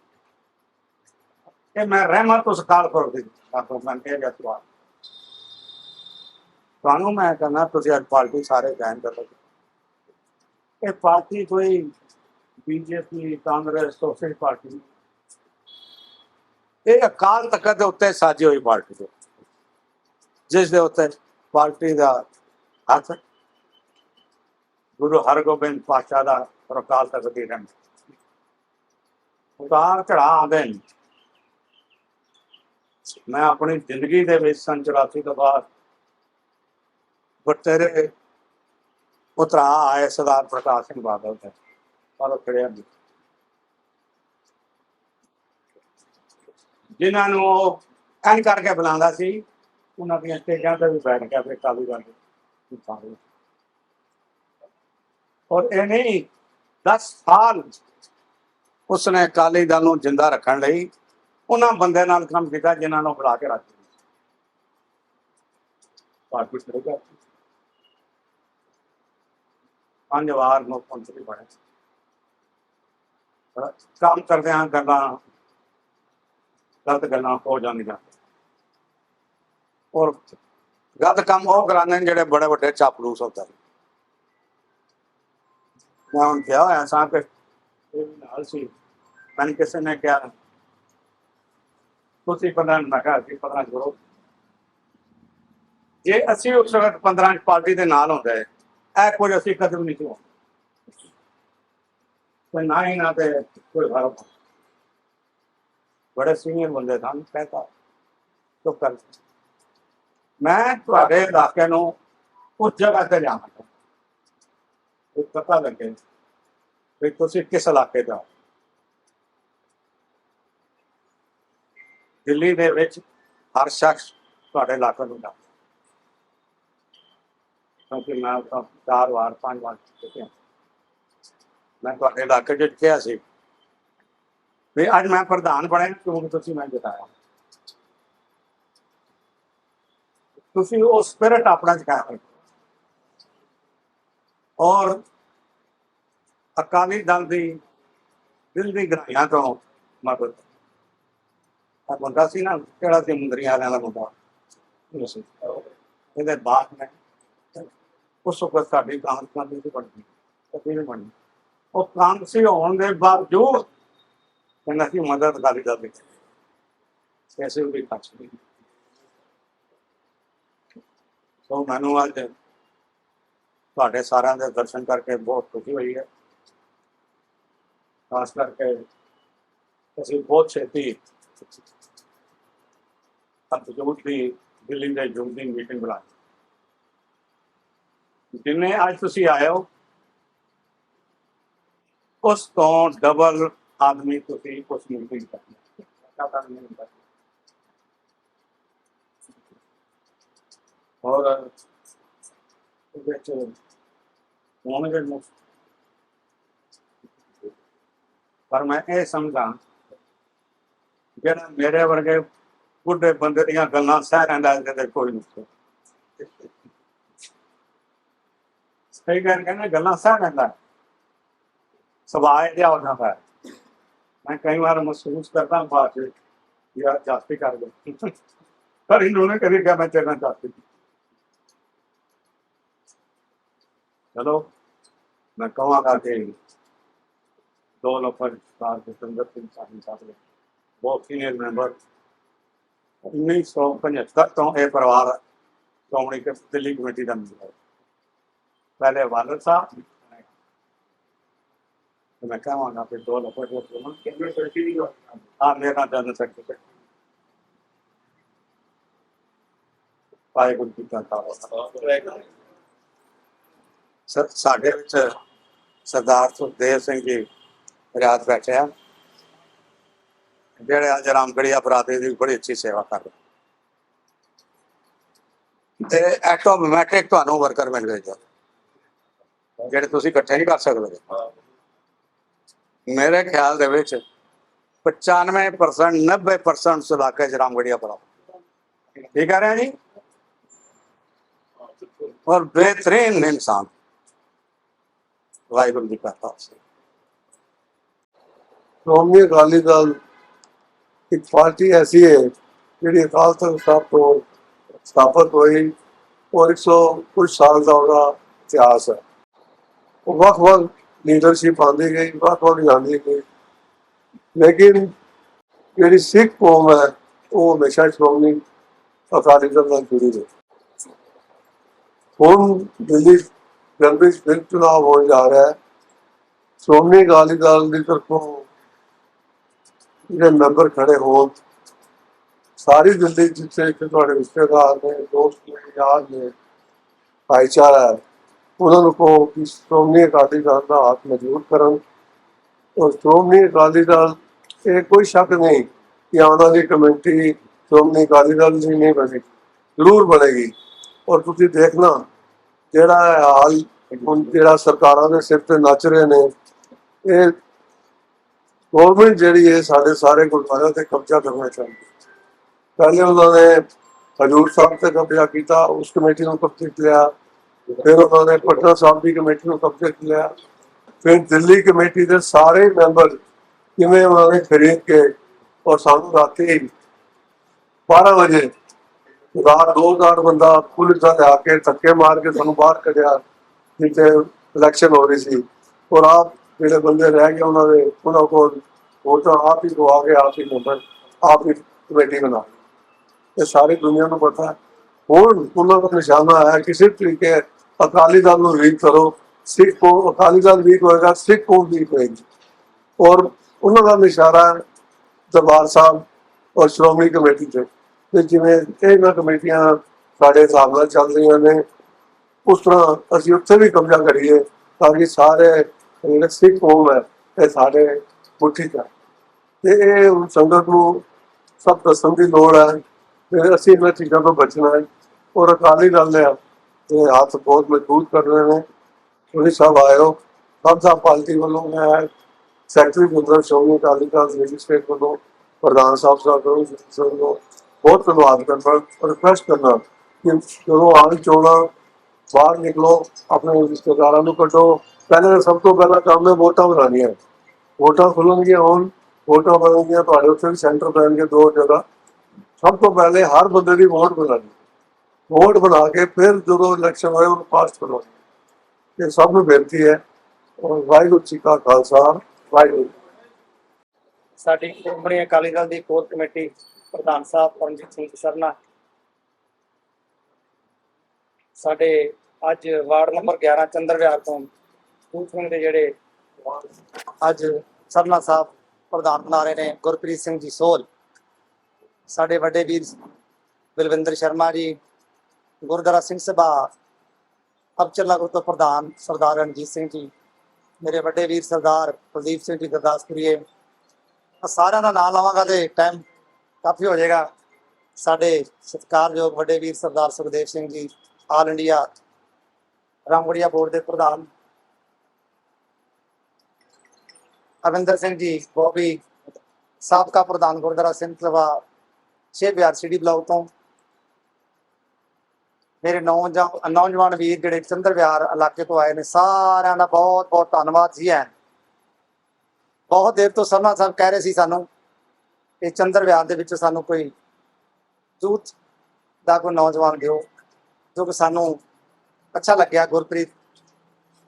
[SPEAKER 4] ਇਹ ਮੈਂ ਰਹਿਮਤ ਉਸ ਕਾਲ ਪਰ ਦੀ ਆਪੋ ਮੈਂ ਕਿਹਾ ਗਿਆ ਸਵਾਲ ਤੁਹਾਨੂੰ ਮੈਂ ਕਹਿੰਦਾ ਤੁਸੀਂ ਅੱਜ ਪਾਰਟੀ ਸਾਰੇ ਜੁਆਇਨ ਕਰ। ਲਓ ਇਹ ਪਾਰਟੀ ਕੋਈ ਬੀਜੇਪੀ ਕਾਂਗਰਸ ਸੋਸ਼ਲ ਪਾਰਟੀ। ਇਹ ਅਕਾਲ ਤਖਤ ਦੇ ਉੱਤੇ ਸਾਜੀ ਹੋਈ ਪਾਰਟੀ ਹੈ। ਜਿਸ ਦੇ ਉੱਤੇ ਪਾਰਟੀ ਦਾ ਹੱਥ ਗੁਰੂ ਹਰਗੋਬਿੰਦ ਪਾਤਸ਼ਾਹ ਦਾ ਔਰ ਅਕਾਲ ਤਖਤ ਦੀ ਰਹਿਮ ਉਤਾਰ ਚੜਾ ਆਉਂਦੇ ਮੈਂ ਆਪਣੀ ਜ਼ਿੰਦਗੀ ਦੇ ਵਿੱਚ ਸੰਨ 84 ਤੋਂ ਬਾਅਦ ਬਟੇਰੇ ਉਤਰਾ ਆਏ ਸਰਦਾਰ ਪ੍ਰਕਾਸ਼ ਸਿੰਘ ਬਾਦਲ ਤੇ ਪਰ ਖੜਿਆ ਨਹੀਂ। ਜਿਨ੍ਹਾਂ ਨੂੰ ਉਹ ਐਨ ਕਰਕੇ ਬੁਲਾਉਂਦਾ ਸੀ ਉਹਨਾਂ ਦੀਆਂ ਸਟੇਜਾਂ ਤੇ ਵੀ ਬੈਠ ਕੇ ਫਿਰ ਕਾਬੂ ਕਰ ਲਏ ਔਰ ਇਹ ਨਹੀਂ 10 ਸਾਲ ਉਸਨੇ ਅਕਾਲੀ ਦਲ ਨੂੰ ਜਿੰਦਾ ਰੱਖਣ ਲਈ ਉਹਨਾਂ ਬੰਦਿਆਂ ਨਾਲ ਕੰਮ ਕੀਤਾ, ਜਿਨ੍ਹਾਂ ਨੂੰ ਬੁਲਾ ਕੇ ਰੱਖਦੇ ਪਾਰਟੀ ਸਰਕਾਰ ਪੰਜ ਵਾਰ ਮੁੱਖ ਮੰਤਰੀ ਬਣੇ ਕੰਮ ਕਰਦੇ ਹਾਂ ਗੱਲਾਂ, ਗਲਤ ਗੱਲਾਂ ਹੋ ਜਾਂਦੀਆਂ। ਔਰ ਗਲਤ ਕੰਮ ਉਹ ਕਰਾਉਂਦੇ ਨੇ ਜਿਹੜੇ ਬੜੇ ਵੱਡੇ ਚਾਪਲੂਸ ਹੁੰਦੇ ਨੇ। ਮੈਂ ਹੁਣ ਕਿਹਾ ਹੋਇਆ ਸਾਂ ਕਿ ਨਾਲ ਸੀ ਮੈਨੂੰ ਕਿਸੇ ਨੇ ਕਿਹਾ ਤੁਸੀਂ ਪੰਦਰਾਂ ਮੈਂ ਕਿਹਾ ਅਸੀਂ ਪੰਦਰਾਂ ਜੁੜੋ ਜੇ ਅਸੀਂ ਉਸ ਵਕਤ 15 ਪਾਰਟੀ ਦੇ ਨਾਲ ਹੁੰਦੇ, ਇਹ ਕੁਝ ਅਸੀਂ ਕਦਮ ਨਹੀਂ ਚੁਆ ਤੇ ਨਾ ਹੀ ਨਾ ਤੇ ਕੋਈ ਫ਼ਰਕ ਬੜੇ ਸੀਨੀਅਰ ਬੰਦੇ ਸਨ ਕਹਿੰਦਾ ਚੁੱਪ ਕਰ। ਮੈਂ ਤੁਹਾਡੇ ਇਲਾਕੇ ਨੂੰ ਉਸ ਜਗ੍ਹਾ ਤੇ ਲਿਆਵਾਂਗਾ। ਇਹ ਪਤਾ ਲੱਗੇ ਵੀ ਤੁਸੀਂ ਕਿਸ ਇਲਾਕੇ ਦਾ ਦਿੱਲੀ ਦੇ ਵਿੱਚ ਹਰ ਸ਼ਖਸ ਤੁਹਾਡੇ ਇਲਾਕੇ ਨੂੰ ਜਾਣਦਾ ਕਿਉਂਕਿ ਮੈਂ ਤਾਂ ਚਾਰ ਵਾਰ, ਪੰਜ ਵਾਰ ਚੁੱਕਿਆ ਮੈਂ ਤੁਹਾਡੇ ਇਲਾਕੇ 'ਚ ਕਿਹਾ ਸੀ। ਵੀ ਅੱਜ ਮੈਂ ਪ੍ਰਧਾਨ ਬਣਿਆ, ਕਿਉਂਕਿ ਤੁਸੀਂ ਮੈਂ ਜਿਤਾਇਆ। ਤੁਸੀਂ ਉਹ ਸਪਿਰਿਟ ਆਪਣਾ ਚ ਕਾਇਮ ਰੱਖੋ ਔਰ ਅਕਾਲੀ ਦਲ ਦੀ ਦਿਲ ਦੀ ਗ੍ਰਾਹੀਆਂ ਤੋਂ ਮਦਦ। ਆ ਬੰਦਾ ਸੀ ਨਾ ਕਿਹੜਾ ਸੀ ਮੁੰਦਰੀ ਵਾਲਿਆਂ ਦਾ ਮੁੰਡਾ। ਇਹਦੇ ਬਾਅਦ ਮੈਂ ਉਸ ਵਕਤ ਸਾਡੀ ਕਾਂਗਰਸ ਪਾਰਟੀ ਬਣਦੀ ਕਦੇ ਨਹੀਂ ਬਣੀ। ਉਹ ਕਾਂਗਰਸੀ ਹੋਣ ਦੇ ਬਾਵਜੂਦ ਕਹਿੰਦਾ ਸੀ ਮਦਦ ਕਰੀ ਜਾਂਦੇ ਐਸੇ ਵੀ ਕੱਚ ਨਹੀਂ ਸੋ ਮੈਨੂੰ ਅੱਜ ਤੁਹਾਡੇ ਸਾਰਿਆਂ ਦੇ ਦਰਸ਼ਨ ਕਰਕੇ ਬਹੁਤ ਖੁਸ਼ੀ ਹੋਈ ਹੈ। ਖਾਸ ਕਰਕੇ ਅਸੀਂ ਬਹੁਤ ਛੇਤੀ ਅੱਜ ਜੋਤ ਦੀ ਦਿੱਲੀ ਦੇ ਜੋਤ ਦੀ ਮੀਟਿੰਗ ਬੁਲਾਈ। ਜਿੰਨੇ ਅੱਜ ਤੁਸੀਂ ਆਏ ਹੋ, ਉਸ ਤੋਂ ਡਬਲ ਆਦਮੀ ਤੁਸੀਂ ਉਸ ਮੀਟਿੰਗ ਕਰਨਾ ਪਤਾ ਨਹੀਂ ਹੁੰਦਾ ਔਰ ਵਿੱਚ ਹੋਣਗੇ ਮੁਫਤ ਪਰ ਮੈਂ ਇਹ ਸਮਝਾਂ ਜਿਹੜਾ ਮੇਰੇ ਵਰਗੇ ਬੁੱਢੇ ਬੰਦੇ ਦੀਆਂ ਗੱਲਾਂ ਸਹਿ ਰਹਿੰਦਾ ਇਹਦੇ ਤੇ ਕੋਈ ਨਹੀਂ। ਸਹੀ ਗੱਲ ਕਹਿੰਦਾ ਗੱਲਾਂ ਸਹਿ ਰਹਿੰਦਾ ਸੁਭਾਅ ਇਹਦਾ ਉਹਨਾਂ ਦਾ। ਮੈਂ ਕਈ ਵਾਰ ਮਹਿਸੂਸ ਕਰਦਾ ਬਾਅਦ ਚ ਯਾਰ ਜਾਸਤੀ ਕਰ ਗਏ। ਪਰ ਇਹਨਾਂ ਨੇ ਕਦੇ ਕਿਹਾ, ਮੈਂ ਤੇਰੇ ਨਾਲ ਜਾਸਤੀ ਕੀਤੀ। ਚਲੋ ਮੈਂ ਕਹਾਂਗਾ ਕਿ ਦੋ ਲੋਕਾਂ ਸਾਰ ਦੇ ਸੰਦਰ ਸਿੰਘ ਸਾਹਿਬ ਸਾਹਿਬ ਨੇ ਬਹੁਤ ਸੀਨੀਅਰ ਮੈਂਬਰ 1975 ਤੋਂ ਇਹ ਪਰਿਵਾਰ ਸ਼੍ਰੋਮਣੀ ਕ- ਦਿੱਲੀ ਕਮੇਟੀ ਦਾ ਮੈਂਬਰ ਹੈ ਪਹਿਲੇ ਵਾਲਦ ਸਾਹਿਬ ਤੇ ਮੈਂ ਕਹਾਂਗਾ ਕਿ ਦੋ ਲੱਖ ਰੁਪਏ ਤੋਂ ਹਾਂ ਮੇਰਾ ਜਨਰਲ ਸੈਕਟਰੀ ਵਾਹਿਗੁਰੂ ਜੀ ਕਾ ਖਾਲਸਾ ਸਰ ਸਾਡੇ ਵਿੱਚ ਸਰਦਾਰ ਸੁਖਦੇਵ ਸਿੰਘ ਜੀ ਰਿਆਤ ਬੈਠੇ ਆ। ਜਿਹੜੇ ਅੱਜ ਰਾਮਗੜੀਆ ਬਰਾਦਰੀ ਦੀ ਬੜੀ ਅੱਛੀ ਸੇਵਾ ਕਰ ਰਹੇ ਤੇ ਆਟੋਮੈਟਿਕ ਤੁਹਾਨੂੰ ਵਰਕਰ ਮਿਲ ਗਏ ਜੋ, ਜਿਹੜੇ ਤੁਸੀਂ ਇਕੱਠੇ ਨਹੀਂ ਕਰ ਸਕਦੇ। ਮੇਰੇ ਖਿਆਲ ਦੇ ਵਿੱਚ 95% 90% ਉਸ ਚ ਰਾਮਗੜੀਆ ਬੜਾ ਠੀਕ ਹੈ ਰਹੇ ਜੀ? ਔਰ ਬਿਹਤਰੀਨ ਇਨਸਾਨ। ਵਾਹਿਗੁਰੂ ਜੀ ਕਾ ਖਾਲਸਾ।
[SPEAKER 8] ਸ਼੍ਰੋਮਣੀ ਅਕਾਲੀ ਦਲ ਇੱਕ ਪਾਰਟੀ ਐਸੀ ਹੈ ਜਿਹੜੀ ਅਕਾਲ ਤਖਤ ਸਾਹਿਬ ਤੋਂ ਸਥਾਪਿਤ ਹੋਈ ਔਰ 100 ਕੁਝ ਸਾਲ ਦਾ ਉਹਦਾ ਇਤਿਹਾਸ ਹੈ। ਉਹ ਵੱਖ ਵੱਖ ਲੀਡਰਸ਼ਿਪ ਆਉਂਦੀ ਗਈ, ਵੱਖ ਵੱਖ ਜਾਂਦੀ ਗਈ। ਲੇਕਿਨ ਜਿਹੜੀ ਸਿੱਖ ਕੌਮ ਹੈ, ਉਹ ਹਮੇਸ਼ਾ ਸ਼੍ਰੋਮਣੀ ਅਕਾਲੀ ਦਲ ਨਾਲ ਜੁੜੀ ਰਹੀ। ਹੁਣ ਦਿੱਲੀ ਜਲਦੀ ਫਿਰ ਚੁਣਾਵ ਹੋਣ ਜਾ ਰਿਹਾ ਹੈ। ਸ਼੍ਰੋਮਣੀ ਅਕਾਲੀ ਦਲ ਦੀ ਤਰਫੋਂ ਜਿਹੜੇ ਮੈਂਬਰ ਖੜੇ ਹੋਣ, ਸਾਰੀ ਦਿੱਲੀ ਜਿੱਥੇ ਕਿ ਤੁਹਾਡੇ ਰਿਸ਼ਤੇਦਾਰ ਨੇ, ਦੋਸਤ ਨੇ, ਯਾਰ ਨੇ, ਭਾਈਚਾਰਾ ਉਹਨਾਂ ਨੂੰ ਕਹੋ ਕਿ ਸ਼੍ਰੋਮਣੀ ਅਕਾਲੀ ਦਲ ਦਾ ਹੱਥ ਮਜ਼ਬੂਤ ਕਰਨ। ਔਰ ਸ਼੍ਰੋਮਣੀ ਅਕਾਲੀ ਦਲ, ਇਹ ਕੋਈ ਸ਼ੱਕ ਨਹੀਂ ਕਿ ਆਉਣ ਵਾਲੀ ਕਮੇਟੀ ਸ਼੍ਰੋਮਣੀ ਅਕਾਲੀ ਦਲ ਦੀ ਨਹੀਂ ਬਣੀ, ਜ਼ਰੂਰ ਬਣੇਗੀ। ਔਰ ਤੁਸੀਂ ਦੇਖਣਾ ਜਿਹੜਾ ਹਾਲ ਹੁਣ ਜਿਹੜਾ ਸਰਕਾਰਾਂ ਦੇ ਸਿਰ ਤੇ ਨੱਚ ਰਹੇ ਨੇ, ਇਹ ਗਵਰਨਮੈਂਟ ਜਿਹੜੀ ਹੈ ਸਾਡੇ ਸਾਰੇ ਗੁਰਦੁਆਰਿਆਂ ਤੇ ਕਬਜ਼ਾ ਕਰਨਾ ਚਾਹੁੰਦੀ ਪਹਿਲੇ ਉਹਨਾਂ ਨੇ ਹਜੂਰ ਸਾਹਿਬ ਤੇ ਕਬਜ਼ਾ ਕੀਤਾ, ਉਸ ਕਮੇਟੀ ਨੂੰ ਕਬਜ਼ੇ 'ਚ ਲਿਆ, ਫਿਰ ਉਹਨਾਂ ਨੇ ਪਟਨਾ ਸਾਹਿਬ ਦੀ ਕਮੇਟੀ ਨੂੰ ਕਬਜ਼ੇ 'ਚ ਲਿਆ, ਫਿਰ ਦਿੱਲੀ ਕਮੇਟੀ ਦੇ ਸਾਰੇ ਮੈਂਬਰ ਕਿਵੇਂ ਉਹਨਾਂ ਨੇ ਖਰੀਦ ਕੇ ਔਰ ਸਾਨੂੰ ਰਾਤੀ 12 ਵਜੇ ਰਾਤ 2000 ਬੰਦਾ ਪੁਲਿਸ ਦਾ ਲਿਆ ਕੇ ਧੱਕੇ ਮਾਰ ਕੇ ਸਾਨੂੰ ਬਾਹਰ ਕੱਢਿਆ, ਜਿੱਥੇ ਇਲੈਕਸ਼ਨ ਹੋ ਰਹੀ ਸੀ। ਔਰ ਆਪ ਜਿਹੜੇ ਬੰਦੇ ਰਹਿ ਗਏ ਉਹਨਾਂ ਦੇ, ਉਹਨਾਂ ਕੋਲ ਵੋਟਾਂ ਆਪ ਹੀ ਗਵਾ ਕੇ ਆਪ ਹੀ ਨੰਬਰ ਆਪ ਹੀ ਕਮੇਟੀ ਬਣਾ ਲਈ। ਇਹ ਸਾਰੀ ਦੁਨੀਆ ਨੂੰ ਪਤਾ ਹੈ। ਹੁਣ ਉਹਨਾਂ ਦਾ ਨਿਸ਼ਾਨਾ ਹੈ ਕਿਸੇ ਤਰੀਕੇ ਅਕਾਲੀ ਦਲ ਨੂੰ ਵੀਕ ਕਰੋ, ਸਿੱਖ ਕੋ ਅਕਾਲੀ ਦਲ ਵੀਕ ਹੋਏਗਾ, ਸਿੱਖ ਕੌਮ ਵੀਕ ਹੋਏਗੀ। ਔਰ ਉਹਨਾਂ ਦਾ ਨਿਸ਼ਾਨਾ ਦਰਬਾਰ ਸਾਹਿਬ ਔਰ ਸ਼੍ਰੋਮਣੀ ਕਮੇਟੀ ਤੇ ਤੇ ਜਿਵੇਂ ਇਹਨਾਂ ਕਮੇਟੀਆਂ ਸਾਡੇ ਹਿਸਾਬ ਨਾਲ ਚੱਲ ਰਹੀਆਂ ਨੇ, ਉਸ ਤਰ੍ਹਾਂ ਅਸੀਂ ਉੱਥੇ ਵੀ ਕਬਜ਼ਾ ਕਰੀਏ ਤਾਂ ਕਿ ਸਾਰੇ ਜਿਹੜੇ ਸਿੱਖ ਕੌਮ ਹੈ, ਇਹ ਸਾਡੇ ਮੁੱਠੀ ਚ ਤੇ ਇਹ ਸੰਗਤ ਨੂੰ ਸਭ ਦੱਸਣ ਦੀ ਲੋੜ ਹੈ ਤੇ ਅਸੀਂ ਇਹਨਾਂ ਚੀਜ਼ਾਂ ਤੋਂ ਬਚਣਾ ਹੈ ਔਰ ਅਕਾਲੀ ਦਲ ਨੇ ਇਹ ਹੱਥ ਬਹੁਤ ਮਜ਼ਬੂਤ ਕਰ ਰਹੇ ਨੇ। ਤੁਸੀਂ ਸਭ ਆਇਓ। ਸਭ ਦਾ ਪਾਰਟੀ ਵੱਲੋਂ ਮੈਂ ਸੈਕਟਰੀ ਜਨਰਲ ਸ਼੍ਰੋਮਣੀ ਅਕਾਲੀ ਦਲ ਦਿੱਲੀ ਵੱਲੋਂ ਪ੍ਰਧਾਨ ਸਾਹਿਬ ਸਾਹਿਬ ਵੱਲੋਂ ਬਹੁਤ ਧੰਨਵਾਦ ਕਰਨਾ ਰਿਕਵੈਸਟ ਕਰਨਾ ਕਿ ਜਦੋਂ ਆਉਣ ਚੋਣਾਂ ਬਾਹਰ ਨਿਕਲੋ, ਆਪਣੇ ਰਿਸ਼ਤੇਦਾਰਾਂ ਨੂੰ ਕੱਢੋ। ਪਹਿਲੇ ਸਭ ਤੋਂ ਪਹਿਲਾ ਕੰਮ ਹੈ ਵੋਟਾਂ ਬਣਾਉਣੀਆਂ। ਵੋਟਾਂ ਖੁੱਲਣਗੀਆਂ ਹੁਣ, ਵੋਟਾਂ ਬਣਨਗੀਆਂ, ਤੁਹਾਡੇ ਉੱਥੇ ਵੀ ਸੈਂਟਰ ਪੈਣਗੇ ਦੋ ਜਗ੍ਹਾ। ਸਭ ਤੋਂ ਪਹਿਲੇ ਹਰ ਬੰਦੇ ਦੀ ਵੋਟ ਬਣਾਉਣੀ। ਵੋਟ ਬਣਾ ਕੇ ਫਿਰ ਜਦੋਂ ਇਲੈਕਸ਼ਨ ਹੋਏ, ਉਹਨੂੰ ਪਾਸ ਕਰੋ ਇਹ ਸਭ ਨੂੰ ਬੇਨਤੀ ਹੈ। ਔਰ ਵਾਹਿਗੁਰੂ ਜੀ ਕਾ ਖਾਲਸਾ, ਵਾਹਿਗੁਰੂ
[SPEAKER 5] ਸਾਡੀ ਸ਼੍ਰੋਮਣੀ ਅਕਾਲੀ ਦਲ ਦੀ ਕੋਰ ਕਮੇਟੀ ਪ੍ਰਧਾਨ ਸਾਹਿਬ ਪਰਮਜੀਤ ਸਿੰਘ ਸਰਨਾ ਸਾਡੇ ਅੱਜ ਵਾਰਡ ਨੰਬਰ 11 ਚੰਦਰਵਿਆਰ ਤੋਂ ਬੂਥ ਦੇ ਜਿਹੜੇ ਅੱਜ ਸਰਨਾ ਸਾਹਿਬ ਪ੍ਰਧਾਨ ਬਣਾ ਰਹੇ ਨੇ ਗੁਰਪ੍ਰੀਤ ਸਿੰਘ ਜੀ ਸੋਲ। ਸਾਡੇ ਵੱਡੇ ਵੀਰ ਬਲਵਿੰਦਰ ਸ਼ਰਮਾ ਜੀ, ਗੁਰਦੁਆਰਾ ਸਿੰਘ ਸਭਾ ਅਬਚਲਾ ਗੁਰ ਤੋਂ ਪ੍ਰਧਾਨ ਸਰਦਾਰ ਰਣਜੀਤ ਸਿੰਘ ਜੀ, ਮੇਰੇ ਵੱਡੇ ਵੀਰ ਸਰਦਾਰ ਕੁਲਦੀਪ ਸਿੰਘ ਜੀ ਗੁਰਦਾਸਪੁਰੀਏ। ਸਾਰਿਆਂ ਦਾ ਨਾਮ ਲਵਾਂਗਾ ਤੇ ਟਾਈਮ ਕਾਫੀ ਹੋ ਜਾਏਗਾ। ਸਾਡੇ ਸਤਿਕਾਰਯੋਗ ਵੱਡੇ ਵੀਰ ਸਰਦਾਰ Sukhdev Singh ji, all India Ramgarhia board ਦੇ ਪ੍ਰਧਾਨ। ਅਵਿੰਦਰ ਸਿੰਘ ਜੀ ਬੋਬੀ ਸਾਬਕਾ ਪ੍ਰਧਾਨ ਗੁਰਦੁਆਰਾ ਸਿੰਘ ਸਭਾ ਛੇ ਬਿਹਾਰ ਸਿਟੀ ਬਲਾਕ ਤੋਂ। ਮੇਰੇ ਨੌਜਵਾਨ ਨੌਜਵਾਨ ਵੀਰ ਜਿਹੜੇ ਚੰਦਰ ਵਿਹਾਰ ਇਲਾਕੇ ਤੋਂ ਆਏ ਨੇ, ਸਾਰਿਆਂ ਦਾ ਬਹੁਤ ਬਹੁਤ ਧੰਨਵਾਦ ਜੀ ਹੈ ਬਹੁਤ ਦੇਰ ਤੋਂ ਸਰਮਾ ਸਾਹਿਬ ਕਹਿ ਰਹੇ ਸੀ ਸਾਨੂੰ ਕਿ ਚੰਦਰ ਵਿਹਾਰ ਦੇ ਵਿੱਚ ਸਾਨੂੰ ਕੋਈ ਯੂਥ ਦਾ ਕੋਈ ਨੌਜਵਾਨ ਦਿਓ, ਜੋ ਕਿ ਸਾਨੂੰ ਅੱਛਾ ਲੱਗਿਆ, ਗੁਰਪ੍ਰੀਤ,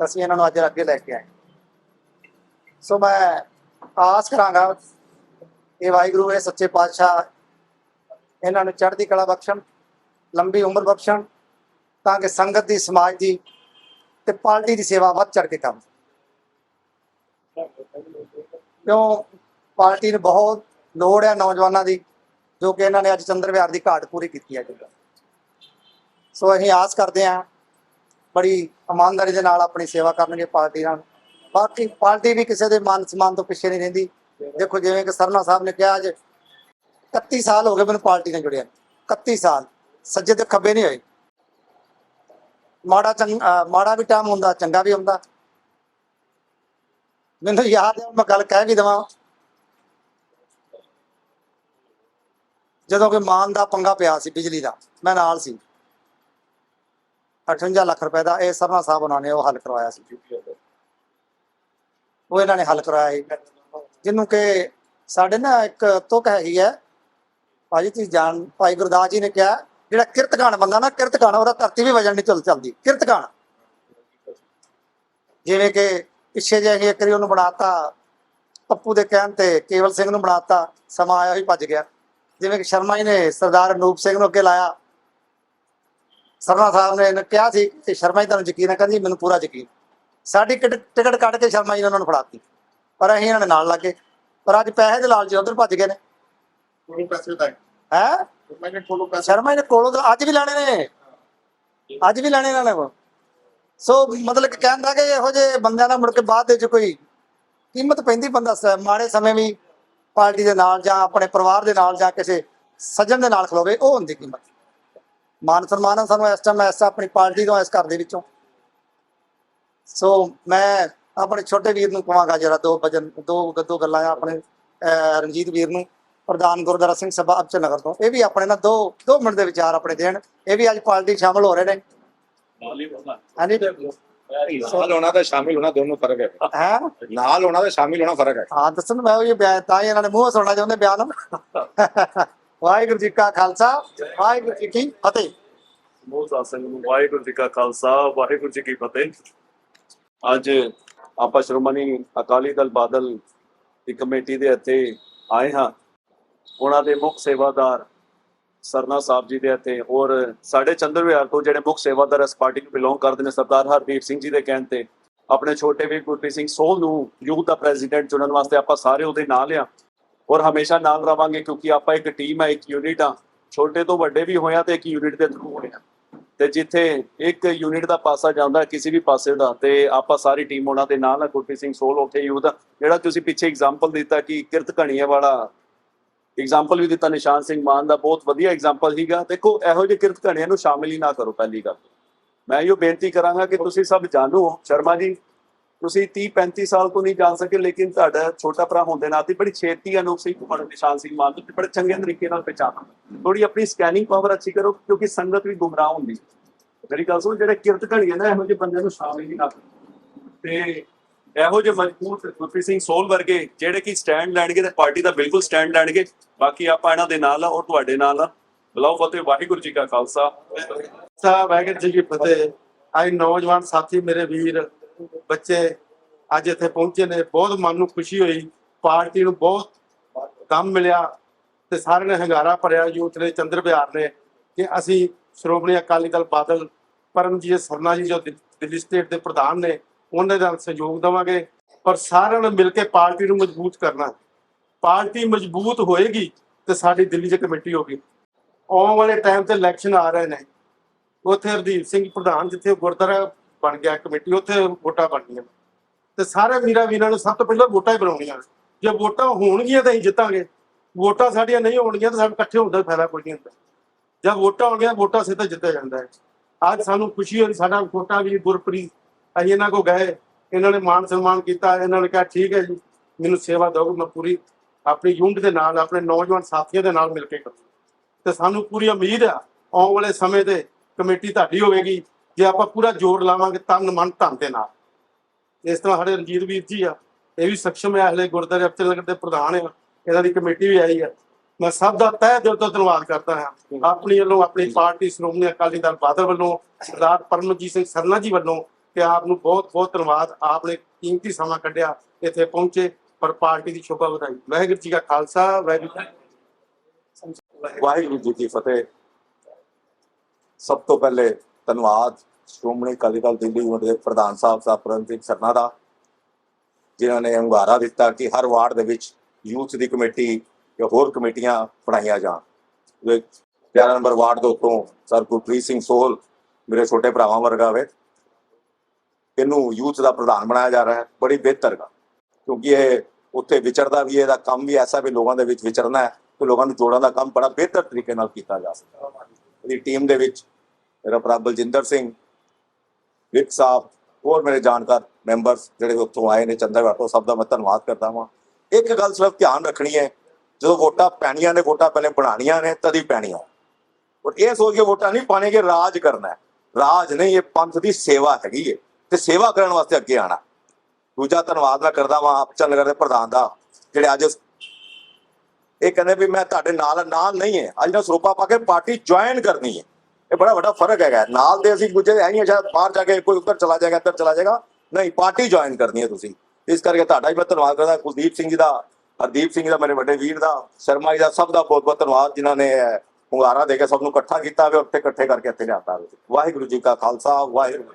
[SPEAKER 5] ਅਸੀਂ ਇਹਨਾਂ ਨੂੰ ਅੱਜ ਅੱਗੇ ਲੈ ਕੇ ਆਏ। ਸੋ ਮੈਂ ਆਸ ਕਰਾਂਗਾ ਇਹ ਵਾਹਿਗੁਰੂ, ਇਹ ਸੱਚੇ ਪਾਤਸ਼ਾਹ, ਇਹਨਾਂ ਨੂੰ ਚੜ੍ਹਦੀ ਕਲਾ ਬਖਸ਼ਣ, ਲੰਬੀ ਉਮਰ ਬਖਸ਼ਣ, ਤਾਂ ਕਿ ਸੰਗਤ ਦੀ, ਸਮਾਜ ਦੀ ਤੇ ਪਾਰਟੀ ਦੀ ਸੇਵਾ ਵੱਧ ਚੜ ਕੇ ਕਰਨ ਕਿਉਂ? ਪਾਰਟੀ ਨੂੰ ਬਹੁਤ ਲੋੜ ਹੈ ਨੌਜਵਾਨਾਂ ਦੀ, ਜੋ ਕਿ ਇਹਨਾਂ ਨੇ ਅੱਜ ਚੰਦਰ ਵਿਹਾਰ ਦੀ ਘਾਟ ਪੂਰੀ ਕੀਤੀ ਹੈ ਜੀ। ਸੋ ਅਸੀਂ ਆਸ ਕਰਦੇ ਹਾਂ, ਬੜੀ ਇਮਾਨਦਾਰੀ ਦੇ ਨਾਲ ਆਪਣੀ ਸੇਵਾ ਕਰਨਗੇ ਪਾਰਟੀ ਨਾਲ। ਬਾਕੀ ਪਾਰਟੀ ਵੀ ਕਿਸੇ ਦੇ ਮਾਨ ਸਨਮਾਨ ਤੋਂ ਪਿੱਛੇ ਨਹੀਂ ਰਹਿੰਦੀ। ਦੇਖੋ ਜਿਵੇਂ ਕਿ ਸਰਨਾ ਸਾਹਿਬ ਨੇ ਕਿਹਾ ਅੱਜ 31 ਸਾਲ ਹੋ ਗਏ ਮੈਨੂੰ ਪਾਰਟੀ ਨਾਲ ਜੁੜਿਆ। 31 ਸਾਲ, ਸੱਜੇ ਤੇ ਖੱਬੇ ਨਹੀਂ ਹੋਏ। ਮਾੜਾ ਚੰਗ ਮਾੜਾ ਵੀ ਟਾਈਮ ਹੁੰਦਾ, ਚੰਗਾ ਵੀ ਹੁੰਦਾ। ਮੈਨੂੰ ਯਾਦ ਹੈ ਮੈਂ ਗੱਲ ਕਹਿ ਵੀ ਦਵਾਂ। ਜਦੋਂ ਕਿ ਮਾਨ ਦਾ ਪੰਗਾ ਪਿਆ ਸੀ, ਬਿਜਲੀ ਦਾ, ਮੈਂ ਨਾਲ ਸੀ। 58 ਲੱਖ ਰੁਪਏ ਦਾ ਇਹ ਸਰਨਾ ਸਾਹਿਬ ਉਹਨਾਂ ਨੇ ਉਹ ਹੱਲ ਕਰਵਾਇਆ ਸੀ। ਉਹ ਇਹਨਾਂ ਨੇ ਹੱਲ ਕਰਵਾਇਆ ਸੀ। ਜਿਹਨੂੰ ਕਿ ਸਾਡੇ ਨਾ ਇੱਕ ਤੁਕ ਹੈਗੀ ਹੈ, ਭਾਜੀ ਤੁਸੀਂ ਜਾਣ, ਭਾਈ ਗੁਰਦਾਸ ਜੀ ਨੇ ਕਿਹਾ, ਜਿਹੜਾ ਕਿਰਤਕਾਨ ਬੰਦਾ ਨਾ ਕਿਰਤਕਾਨ ਉਹਦਾ ਧਰਤੀ ਵੀ ਵਜਣ ਨਹੀਂ ਚੱਲ, ਚੱਲਦੀ ਕਿਰਤਕਾਨ ਜਿਵੇਂ ਕਿ ਪਿੱਛੇ ਜੇ ਅਸੀਂ ਇੱਕ ਵਾਰੀ ਉਹਨੂੰ ਬਣਾਤਾ, ਪੱਪੂ ਦੇ ਕਹਿਣ ਤੇ ਕੇਵਲ ਸਿੰਘ ਨੂੰ ਬਣਾਤਾ, ਸਮਾਂ ਆਇਆ ਹੀ ਭੱਜ ਗਿਆ। ਜਿਵੇਂ ਕਿ ਸ਼ਰਮਾ ਜੀ ਨੇ ਸਰਦਾਰ ਅਨੂਪ ਸਿੰਘ ਨੂੰ ਅੱਗੇ ਲਾਇਆ। ਸਰਮਾ ਸਾਹਿਬ ਨੇ ਇਹਨੂੰ ਕਿਹਾ ਸੀ ਕਿ ਸ਼ਰਮਾ ਜੀ ਤੁਹਾਨੂੰ ਯਕੀਨ ਹੈ? ਕਹਿੰਦੀ ਮੈਨੂੰ ਪੂਰਾ ਯਕੀਨ। ਸਾਡੀ ਟਿਕਟ ਕੱਢ ਕੇ ਸ਼ਰਮਾ ਜੀ ਨੇ ਉਹਨਾਂ ਨੂੰ ਫੜਾਤੀ। ਪਰ ਅਸੀਂ ਇਹਨਾਂ ਦੇ ਨਾਲ ਲੱਗੇ। ਪਰ ਅੱਜ ਪੈਸੇ ਦੇ ਲਾਲਚ ਉਧਰ ਭੱਜ ਗਏ ਨੇ।
[SPEAKER 9] ਤੁਹਾਨੂੰ ਪੈਸੇ ਦਾ
[SPEAKER 5] ਹੈ?
[SPEAKER 9] ਮੈਂ ਕਿਹਾ ਤੁਹਾਨੂੰ ਪੈਸੇ
[SPEAKER 5] ਸ਼ਰਮਾ ਜੀ ਨੇ ਕੋਲੋਂ ਤਾਂ ਅੱਜ ਵੀ ਲੈਣੇ ਨੇ। ਅੱਜ ਵੀ ਲੈਣੇ ਇਹਨਾਂ ਨੇ ਉਹ। ਸੋ ਮਤਲਬ ਕਿ ਕਹਿੰਦਾ ਕਿ ਇਹੋ ਜਿਹੇ ਬੰਦਿਆਂ ਦਾ ਮੁੜ ਕੇ ਬਾਅਦ ਦੇ ਵਿੱਚ ਕੋਈ ਕੀਮਤ ਪੈਂਦੀ ਬੰਦਾ ਮਾੜੇ ਸਮੇਂ ਵੀ ਪਾਰਟੀ ਦੇ ਨਾਲ ਜਾਂ ਆਪਣੇ ਪਰਿਵਾਰ ਦੇ ਨਾਲ ਜਾਂ ਕਿਸੇ ਸੱਜਣ ਦੇ ਨਾਲ ਖਲੋਵੇ ਉਹ ਹੁੰਦੀ ਕੀਮਤ। ਮਾਨ ਸਨਮਾਨ ਸਾਨੂੰ ਇਸ ਟਾਈਮ ਇਸ ਆਪਣੀ ਪਾਰਟੀ ਤੋਂ ਇਸ ਘਰ ਦੇ ਵਿੱਚੋਂ। ਸੋ ਮੈਂ ਆਪਣੇ ਛੋਟੇ ਵੀਰ ਨੂੰ ਕਹਾਂਗਾ ਜਰਾ ਦੋ ਭਜਨ ਦੋ ਦੋ ਗੱਲਾਂ ਆਪਣੇ ਰਣਜੀਤ ਵੀਰ ਨੂੰ ਪ੍ਰਧਾਨ ਗੁਰਦੁਆਰਾ ਸਿੰਘ ਸਭਾ ਅਬਚਲ ਨਗਰ ਤੋਂ। ਇਹ ਵੀ ਆਪਣੇ ਨਾਲ ਦੋ ਦੋ ਮਿੰਟ ਦੇ ਵਿਚਾਰ ਆਪਣੇ ਦੇਣ। ਇਹ ਵੀ ਅੱਜ ਪਾਰਟੀ ਸ਼ਾਮਲ ਹੋ ਰਹੇ ਨੇ। ਹਾਂਜੀ।
[SPEAKER 7] ਨਾਲ ਹੋਣਾ ਤੇ ਸ਼ਾਮਿਲ ਹੋਣਾ ਦੋਨੋਂ ਫ਼ਰਕ ਹੈ।
[SPEAKER 5] ਹੈ?
[SPEAKER 7] ਨਾਲ ਹੋਣਾ ਤੇ ਸ਼ਾਮਿਲ ਹੋਣਾ ਫ਼ਰਕ ਹੈ।
[SPEAKER 5] ਹਾਂ ਦੱਸਣ ਮੈਂ ਉਹ ਇਹ ਬਿਆਨ ਤਾਂ ਹੀ ਇਹਨਾਂ ਨੇ ਮੂੰਹ ਸੁਣਨਾ ਚਾਹੁੰਦੇ ਬਿਆਨ ਵਾਹਿਗੁਰੂ ਜੀ ਕਾ ਖਾਲਸਾ ਵਾਹਿਗੁਰੂ ਜੀ ਕੀ ਫਤਿਹ।
[SPEAKER 6] ਬਹੁਤ ਆਸਨ ਨੂੰ ਵਾਹਿਗੁਰੂ ਜੀ ਕਾ ਖਾਲਸਾ ਵਾਹਿਗੁਰੂ ਜੀ ਕੀ ਫਤਿਹ। ਅੱਜ ਆਪਾਂ ਸ਼੍ਰੋਮਣੀ ਅਕਾਲੀ ਦਲ ਬਾਦਲ ਦੀ ਕਮੇਟੀ ਦੇ ਇੱਥੇ ਆਏ ਹਾਂ। ਉਹਨਾਂ ਦੇ ਮੁੱਖ ਸੇਵਾਦਾਰ ਸਰਨਾ ਸਾਹਿਬ ਜੀ ਦੇ ਇੱਥੇ ਔਰ ਸਾਡੇ ਚੰਦਰ ਤੋਂ ਜਿਹੜੇ ਮੁੱਖ ਸੇਵਾਦਾਰ ਇਸ ਪਾਰਟੀ ਨੂੰ ਬਿਲੋਂਗ ਕਰਦੇ ਨੇ, ਸਰਦਾਰ ਹਰਦੀਪ ਸਿੰਘ ਜੀ ਦੇ ਕਹਿਣ ਤੇ, ਆਪਣੇ ਛੋਟੇ ਵੀਰ ਗੁਰਪ੍ਰੀਤ ਸਿੰਘ ਸੋਹ ਨੂੰ ਯੂਥ ਦਾ ਪ੍ਰੈਜ਼ੀਡੈਂਟ ਚੁਣਨ ਵਾਸਤੇ ਆਪਾਂ ਸਾਰੇ ਉਹਦੇ ਨਾਲ ਆ ਔਰ ਹਮੇਸ਼ਾ ਨਾਲ ਰਵਾਂਗੇ ਕਿਉਂਕਿ ਆਪਾਂ ਇੱਕ ਟੀਮ ਹੈ ਇੱਕ ਯੂਨਿਟ ਆ, ਛੋਟੇ ਤੋਂ ਵੱਡੇ ਵੀ ਹੋਇਆ ਤੇ ਇੱਕ ਯੂਨਿਟ ਦੇ ਥਰੂ ਹੋਇਆ ਤੇ ਜਿੱਥੇ ਇੱਕ ਯੂਨਿਟ ਦਾ ਪਾਸਾ ਜਾਂਦਾ, ਕਿਸੇ ਵੀ ਪਾਸੇ ਦਾ ਤੇ ਆਪਾਂ ਸਾਰੀ ਟੀਮ ਉਹਨਾਂ ਦੇ ਨਾਲ ਆ, ਗੁਰਪ੍ਰੀਤ ਸਿੰਘ ਸੋਲ ਉੱਥੇ ਯੂਥ ਜਿਹੜਾ ਤੁਸੀਂ ਪਿੱਛੇ ਐਗਜ਼ਾਮਪਲ ਦਿੱਤਾ ਕਿ ਕਿਰਤ ਘਣੀਆਂ ਵਾਲਾ ਐਗਜ਼ਾਮਪਲ ਵੀ ਦਿੱਤਾ ਨਿਸ਼ਾਨ ਸਿੰਘ ਮਾਨ ਦਾ, ਬਹੁਤ ਵਧੀਆ ਐਗਜ਼ਾਮਪਲ ਸੀਗਾ। ਦੇਖੋ, ਇਹੋ ਜਿਹੇ ਕਿਰਤ ਘਣੀਆਂ ਨੂੰ ਸ਼ਾਮਿਲ ਹੀ ਨਾ ਕਰੋ ਪਹਿਲੀ ਗੱਲ ਮੈਂ ਇਹੋ ਬੇਨਤੀ ਕਰਾਂਗਾ ਕਿ ਤੁਸੀਂ ਸਭ ਜਾਣੋ, ਸ਼ਰਮਾ ਜੀ, ਤੁਸੀਂ 30 35 ਸਾਲ ਤੋਂ ਨਹੀਂ ਜਾਣ ਸਕੇ, ਲੇਕਿਨ ਤੁਹਾਡਾ ਛੋਟਾ ਭਰਾ ਹੁੰਦੇ ਦੇ ਨਾਤੇ ਬੜੀ ਛੇਤੀ ਅਨੂਪ ਸਿੰਘ ਕੁਮਾਰ ਨਿਸ਼ਾਨ ਸਿੰਘ ਮਾਨ ਨੂੰ ਬੜੇ ਚੰਗੇ ਤਰੀਕੇ ਨਾਲ ਪਛਾਣੋ। ਥੋੜੀ ਆਪਣੀ ਸਕੈਨਿੰਗ ਪਾਵਰ ਅੱਛੀ ਕਰੋ, ਕਿਉਂਕਿ ਸੰਗਤ ਵੀ ਗੁੰਮਰਾਹ ਹੁੰਦੀ। ਹੈ। ਮੇਰੀ ਗੱਲ ਸੁਣ, ਜਿਹੜੇ ਕਿਰਤ ਘੜੀਆਂ ਨਾ, ਇਹੋ ਜਿਹੇ ਬੰਦਿਆਂ ਨੂੰ ਸ਼ਾਮਿਲ ਹੀ ਨਾ ਕਰੋ। ਤੇ ਇਹੋ ਜਿਹੇ ਮਜ਼ਬੂਤ ਗੁਰਪ੍ਰੀਤ ਸਿੰਘ ਸੋਲ ਵਰਗੇ ਜਿਹੜੇ ਕਿ ਸਟੈਂਡ ਲੈਣਗੇ ਤੇ ਪਾਰਟੀ ਦਾ ਬਿਲਕੁਲ ਸਟੈਂਡ ਲੈਣਗੇ। ਬਾਕੀ ਆਪਾਂ ਇਹਨਾਂ ਦੇ ਨਾਲ ਆ ਔਰ ਤੁਹਾਡੇ ਨਾਲ ਆ। ਬੁਲਾਓ ਫਤਿਹ, ਵਾਹਿਗੁਰੂ ਜੀ ਕਾ ਖਾਲਸਾ।
[SPEAKER 9] ਸਾਹਿਬ ਵਾਹਿਗੁਰੂ ਜੀ ਕੀ ਫਤਿਹ। ਅੱਜ ਨੌਜਵਾਨ ਸਾਥੀ ਮੇਰੇ ਵੀਰ, ਬੱਚੇ ਅੱਜ ਇੱਥੇ ਪਹੁੰਚੇ ਨੇ। ਬਹੁਤ ਮਨ ਨੂੰ ਖੁਸ਼ੀ ਹੋਈ। ਪਾਰਟੀ ਨੂੰ ਬਹੁਤ ਕੰਮ ਮਿਲਿਆ ਤੇ ਸਾਰਿਆਂ ਨੇ ਹੰਗਾਰਾ ਭਰਿਆ। ਯੂਥ ਨੇ, ਚੰਦਰ ਬਿਹਾਰ ਨੇ ਕਿ ਅਸੀਂ ਸ਼੍ਰੋਮਣੀ ਅਕਾਲੀ ਦਲ ਬਾਦਲ, ਪਰਮਜੀਤ ਸਰਨਾ ਜੀ ਜੋ ਦਿੱਲੀ ਸਟੇਟ ਦੇ ਪ੍ਰਧਾਨ ਨੇ ਉਹਨਾਂ ਦਾ ਸਹਿਯੋਗ ਦੇਵਾਂਗੇ। ਪਰ ਸਾਰਿਆਂ ਨੇ ਮਿਲ ਕੇ ਪਾਰਟੀ ਨੂੰ ਮਜ਼ਬੂਤ ਕਰਨਾ। ਪਾਰਟੀ ਮਜ਼ਬੂਤ ਹੋਏਗੀ ਤੇ ਸਾਡੀ ਦਿੱਲੀ 'ਚ ਕਮੇਟੀ ਹੋਗੀ ਆਉਣ ਵਾਲੇ ਟਾਈਮ ਤੇ ਇਲੈਕਸ਼ਨ ਆ ਰਹੇ ਨੇ। ਉੱਥੇ ਹਰਦੀਪ ਸਿੰਘ ਪ੍ਰਧਾਨ ਜਿੱਥੇ ਗੁਰਦੁਆਰਾ ਬਣ ਗਿਆ, ਕਮੇਟੀ, ਉੱਥੇ ਵੋਟਾਂ ਬਣਨੀਆਂ ਤੇ ਸਾਰੇ ਵੀਰਾਂ ਵੀਰਾਂ ਨੂੰ ਸਭ ਤੋਂ ਪਹਿਲਾਂ ਵੋਟਾਂ ਹੀ ਬਣਾਉਣੀਆਂ ਜੇ ਵੋਟਾਂ ਹੋਣਗੀਆਂ ਤਾਂ ਅਸੀਂ ਜਿੱਤਾਂਗੇ। ਵੋਟਾਂ ਸਾਡੀਆਂ ਨਹੀਂ ਹੋਣਗੀਆਂ ਤਾਂ ਸਾਨੂੰ ਇਕੱਠੇ ਹੋਣ ਦਾ ਫਾਇਦਾ ਕੋਈ ਨਹੀਂ ਹੁੰਦਾ। ਜਦ ਵੋਟਾਂ ਹੋਣਗੀਆਂ, ਵੋਟਾਂ ਸਿੱਧਾ ਜਿੱਤਿਆ ਜਾਂਦਾ ਹੈ। ਅੱਜ ਸਾਨੂੰ ਖੁਸ਼ੀ ਹੋਈ, ਸਾਡਾ ਵੋਟਾਂ ਵੀ ਗੁਰਪ੍ਰੀਤ ਅਸੀਂ ਇਹਨਾਂ ਕੋ ਗਏ, ਇਹਨਾਂ ਨੇ ਮਾਨ ਸਨਮਾਨ ਕੀਤਾ, ਇਹਨਾਂ ਨੇ ਕਿਹਾ, ਠੀਕ ਹੈ ਜੀ, ਮੈਨੂੰ ਸੇਵਾ ਦਿਓ, ਮੈਂ ਪੂਰੀ ਆਪਣੀ ਯੂਨਿਟ ਦੇ ਨਾਲ, ਆਪਣੇ ਨੌਜਵਾਨ ਸਾਥੀਆਂ ਦੇ ਨਾਲ ਮਿਲ ਕੇ ਕਰਾਂ। ਤੇ ਸਾਨੂੰ ਪੂਰੀ ਉਮੀਦ ਆ, ਆਉਣ ਵਾਲੇ ਸਮੇਂ ਤੇ ਕਮੇਟੀ ਤੁਹਾਡੀ ਹੋਵੇਗੀ, ਜੇ ਆਪਾਂ ਪੂਰਾ ਜ਼ੋਰ ਲਾਵਾਂਗੇ ਤਨ ਮਨ ਧਨ ਦੇ ਨਾਲ। ਇਸ ਤਰ੍ਹਾਂ ਸਾਡੇ ਰਣਜੀਤ ਵੀਰ ਜੀ ਆ, ਇਹ ਵੀ ਸક્ષਮ ਹੈ ਹਲੇ ਗੁਰਦੁਆਰੇ ਅਫਸਰ ਦੇ ਪ੍ਰਧਾਨ ਆ, ਇਹਨਾਂ ਦੀ ਕਮੇਟੀ ਵੀ ਆਈ ਆ। ਮੈਂ ਸਭ ਦਾ ਤਹਿ ਦਿਲ ਤੋਂ ਧੰਨਵਾਦ ਕਰਦਾ ਹਾਂ, ਆਪਣੀ ਵੱਲੋਂ ਆਪਣੀ ਪਾਰਟੀ ਸ਼੍ਰੋਮਣੀ ਅਕਾਲੀ ਦਲ ਬਾਦਲ ਵੱਲੋਂ ਸਰਦਾਰ ਪਰਮਜੀਤ ਸਿੰਘ ਸਰਨਾ ਜੀ ਵੱਲੋਂ ਤੇ ਆਪ ਨੂੰ ਬਹੁਤ ਬਹੁਤ ਧੰਨਵਾਦ। ਆਪ ਨੇ ਕੀਮਤੀ ਸਮਾਂ ਕੱਢਿਆ, ਇੱਥੇ ਪਹੁੰਚੇ ਪਰ ਪਾਰਟੀ ਦੀ ਸ਼ੋਭਾ ਵਧਾਈ। ਵਾਹਿਗੁਰੂ ਜੀ ਕਾ ਖਾਲਸਾ, ਵਾਹਿਗੁਰੂ
[SPEAKER 7] ਵਾਹਿਗੁਰੂ ਜੀ ਕੀ ਫਤਿਹ। ਸਭ ਤੋਂ ਪਹਿਲੇ ਧੰਨਵਾਦ ਸ਼੍ਰੋਮਣੀ ਅਕਾਲੀ ਦਲ ਦਿੱਲੀ ਯੂਨਿਟ ਦੇ ਪ੍ਰਧਾਨ ਸਾਹਿਬ ਸਾਹਿਬ ਪਰਮਜੀਤ ਸਿੰਘ ਸਰਨਾ ਦਾ, ਜਿਨ੍ਹਾਂ ਨੇ ਹੁੰਗਾਰਾ ਦਿੱਤਾ ਕਿ ਹਰ ਵਾਰਡ ਦੇ ਵਿੱਚ ਯੂਥ ਦੀ ਕਮੇਟੀ ਜਾਂ ਹੋਰ ਕਮੇਟੀਆਂ ਬਣਾਈਆਂ ਜਾਣ। ਇਹ 11 ਨੰਬਰ ਵਾਰਡ ਦੇ ਉੱਤੋਂ ਸਰ ਗੁਰਪ੍ਰੀਤ ਸਿੰਘ ਸੋਹਲ, ਮੇਰੇ ਛੋਟੇ ਭਰਾਵਾਂ ਵਰਗਾ ਵੇ ਇਹਨੂੰ ਯੂਥ ਦਾ ਪ੍ਰਧਾਨ ਬਣਾਇਆ ਜਾ ਰਿਹਾ ਹੈ, ਬੜੀ ਬਿਹਤਰ ਗੱਲ। ਕਿਉਂਕਿ ਇਹ ਉੱਥੇ ਵਿਚਰਦਾ ਵੀ ਇਹਦਾ ਕੰਮ ਵੀ ਐਸਾ ਵੀ ਲੋਕਾਂ ਦੇ ਵਿੱਚ ਵਿਚਰਨਾ ਹੈ ਤੇ ਲੋਕਾਂ ਨੂੰ ਜੋੜਨ ਦਾ ਕੰਮ ਬੜਾ ਬਿਹਤਰ ਤਰੀਕੇ ਨਾਲ ਕੀਤਾ ਜਾ ਸਕਦਾ ਇਹਦੀ ਟੀਮ ਦੇ ਵਿੱਚ ਮੇਰਾ ਭਰਾ ਬਲਜਿੰਦਰ ਸਿੰਘ, ਵਿਕ ਸਾਹਿਬ ਹੋਰ ਮੇਰੇ ਜਾਣਕਾਰ ਮੈਂਬਰਸ ਜਿਹੜੇ ਉੱਥੋਂ ਆਏ ਨੇ, ਚੰਦਰਗੜ੍ਹ ਤੋਂ, ਸਭ ਦਾ ਮੈਂ ਧੰਨਵਾਦ ਕਰਦਾ ਹਾਂ ਇੱਕ ਗੱਲ ਸਿਰਫ ਧਿਆਨ ਰੱਖਣੀ ਹੈ, ਜਦੋਂ ਵੋਟਾਂ ਪੈਣੀਆਂ ਨੇ, ਵੋਟਾਂ ਪਹਿਲੇ ਬਣਾਉਣੀਆਂ ਨੇ, ਤਦ ਹੀ ਪੈਣੀਆਂ। ਔਰ ਇਹ ਸੋਚ ਕੇ ਵੋਟਾਂ ਨਹੀਂ ਪਾਣੇ ਕਿ ਰਾਜ ਕਰਨਾ ਹੈ। ਰਾਜ ਨਹੀਂ, ਇਹ ਪੰਥ ਦੀ ਸੇਵਾ ਹੈਗੀ ਹੈ ਤੇ ਸੇਵਾ ਕਰਨ ਵਾਸਤੇ ਅੱਗੇ ਆਣਾ। ਦੂਜਾ ਧੰਨਵਾਦ ਮੈਂ ਕਰਦਾ ਵਾਂ ਆਪ ਚੰਨਗੜ੍ਹ ਦੇ ਪ੍ਰਧਾਨ ਦਾ, ਜਿਹੜੇ ਅੱਜ ਇਹ ਕਹਿੰਦੇ ਵੀ ਮੈਂ ਤੁਹਾਡੇ ਨਾਲ ਨਾਲ ਨਹੀਂ ਹੈ। ਅੱਜ ਨਾ ਸਰੋਪਾ ਪਾ ਕੇ ਪਾਰਟੀ ਜੁਆਇਨ ਕਰਨੀ ਹੈ। ਇਹ ਬੜਾ ਵੱਡਾ ਫ਼ਰਕ ਹੈਗਾ। ਨਾਲ ਦੇ ਅਸੀਂ ਦੂਜੇ ਐਂ ਹੀ ਸ਼ਾਇਦ ਬਾਹਰ ਜਾ ਕੇ ਕੋਈ ਉੱਧਰ ਚਲਾ ਜਾਏਗਾ, ਇੱਧਰ ਚਲਾ ਜਾਏਗਾ। ਨਹੀਂ, ਪਾਰਟੀ ਜੁਆਇਨ ਕਰਨੀ ਹੈ ਤੁਸੀਂ। ਇਸ ਕਰਕੇ ਤੁਹਾਡਾ ਹੀ ਮੈਂ ਧੰਨਵਾਦ ਕਰਦਾ। ਕੁਲਦੀਪ ਸਿੰਘ ਜੀ ਦਾ, ਹਰਦੀਪ ਸਿੰਘ ਦਾ, ਮੇਰੇ ਵੱਡੇ ਵੀਰ ਦਾ, ਸ਼ਰਮਾ ਜੀ ਦਾ, ਸਭ ਦਾ ਬਹੁਤ ਬਹੁਤ ਧੰਨਵਾਦ, ਜਿਨ੍ਹਾਂ ਨੇ ਹੁੰਗਾਰਾ ਦੇ ਕੇ ਸਭ ਨੂੰ ਇਕੱਠਾ ਕੀਤਾ ਵੇ ਉੱਥੇ ਇਕੱਠੇ ਕਰਕੇ ਇੱਥੇ ਲਿਆਤਾ। ਵਾਹਿਗੁਰੂ ਜੀ ਕਾ ਖਾਲਸਾ, ਵਾਹਿਗੁਰੂ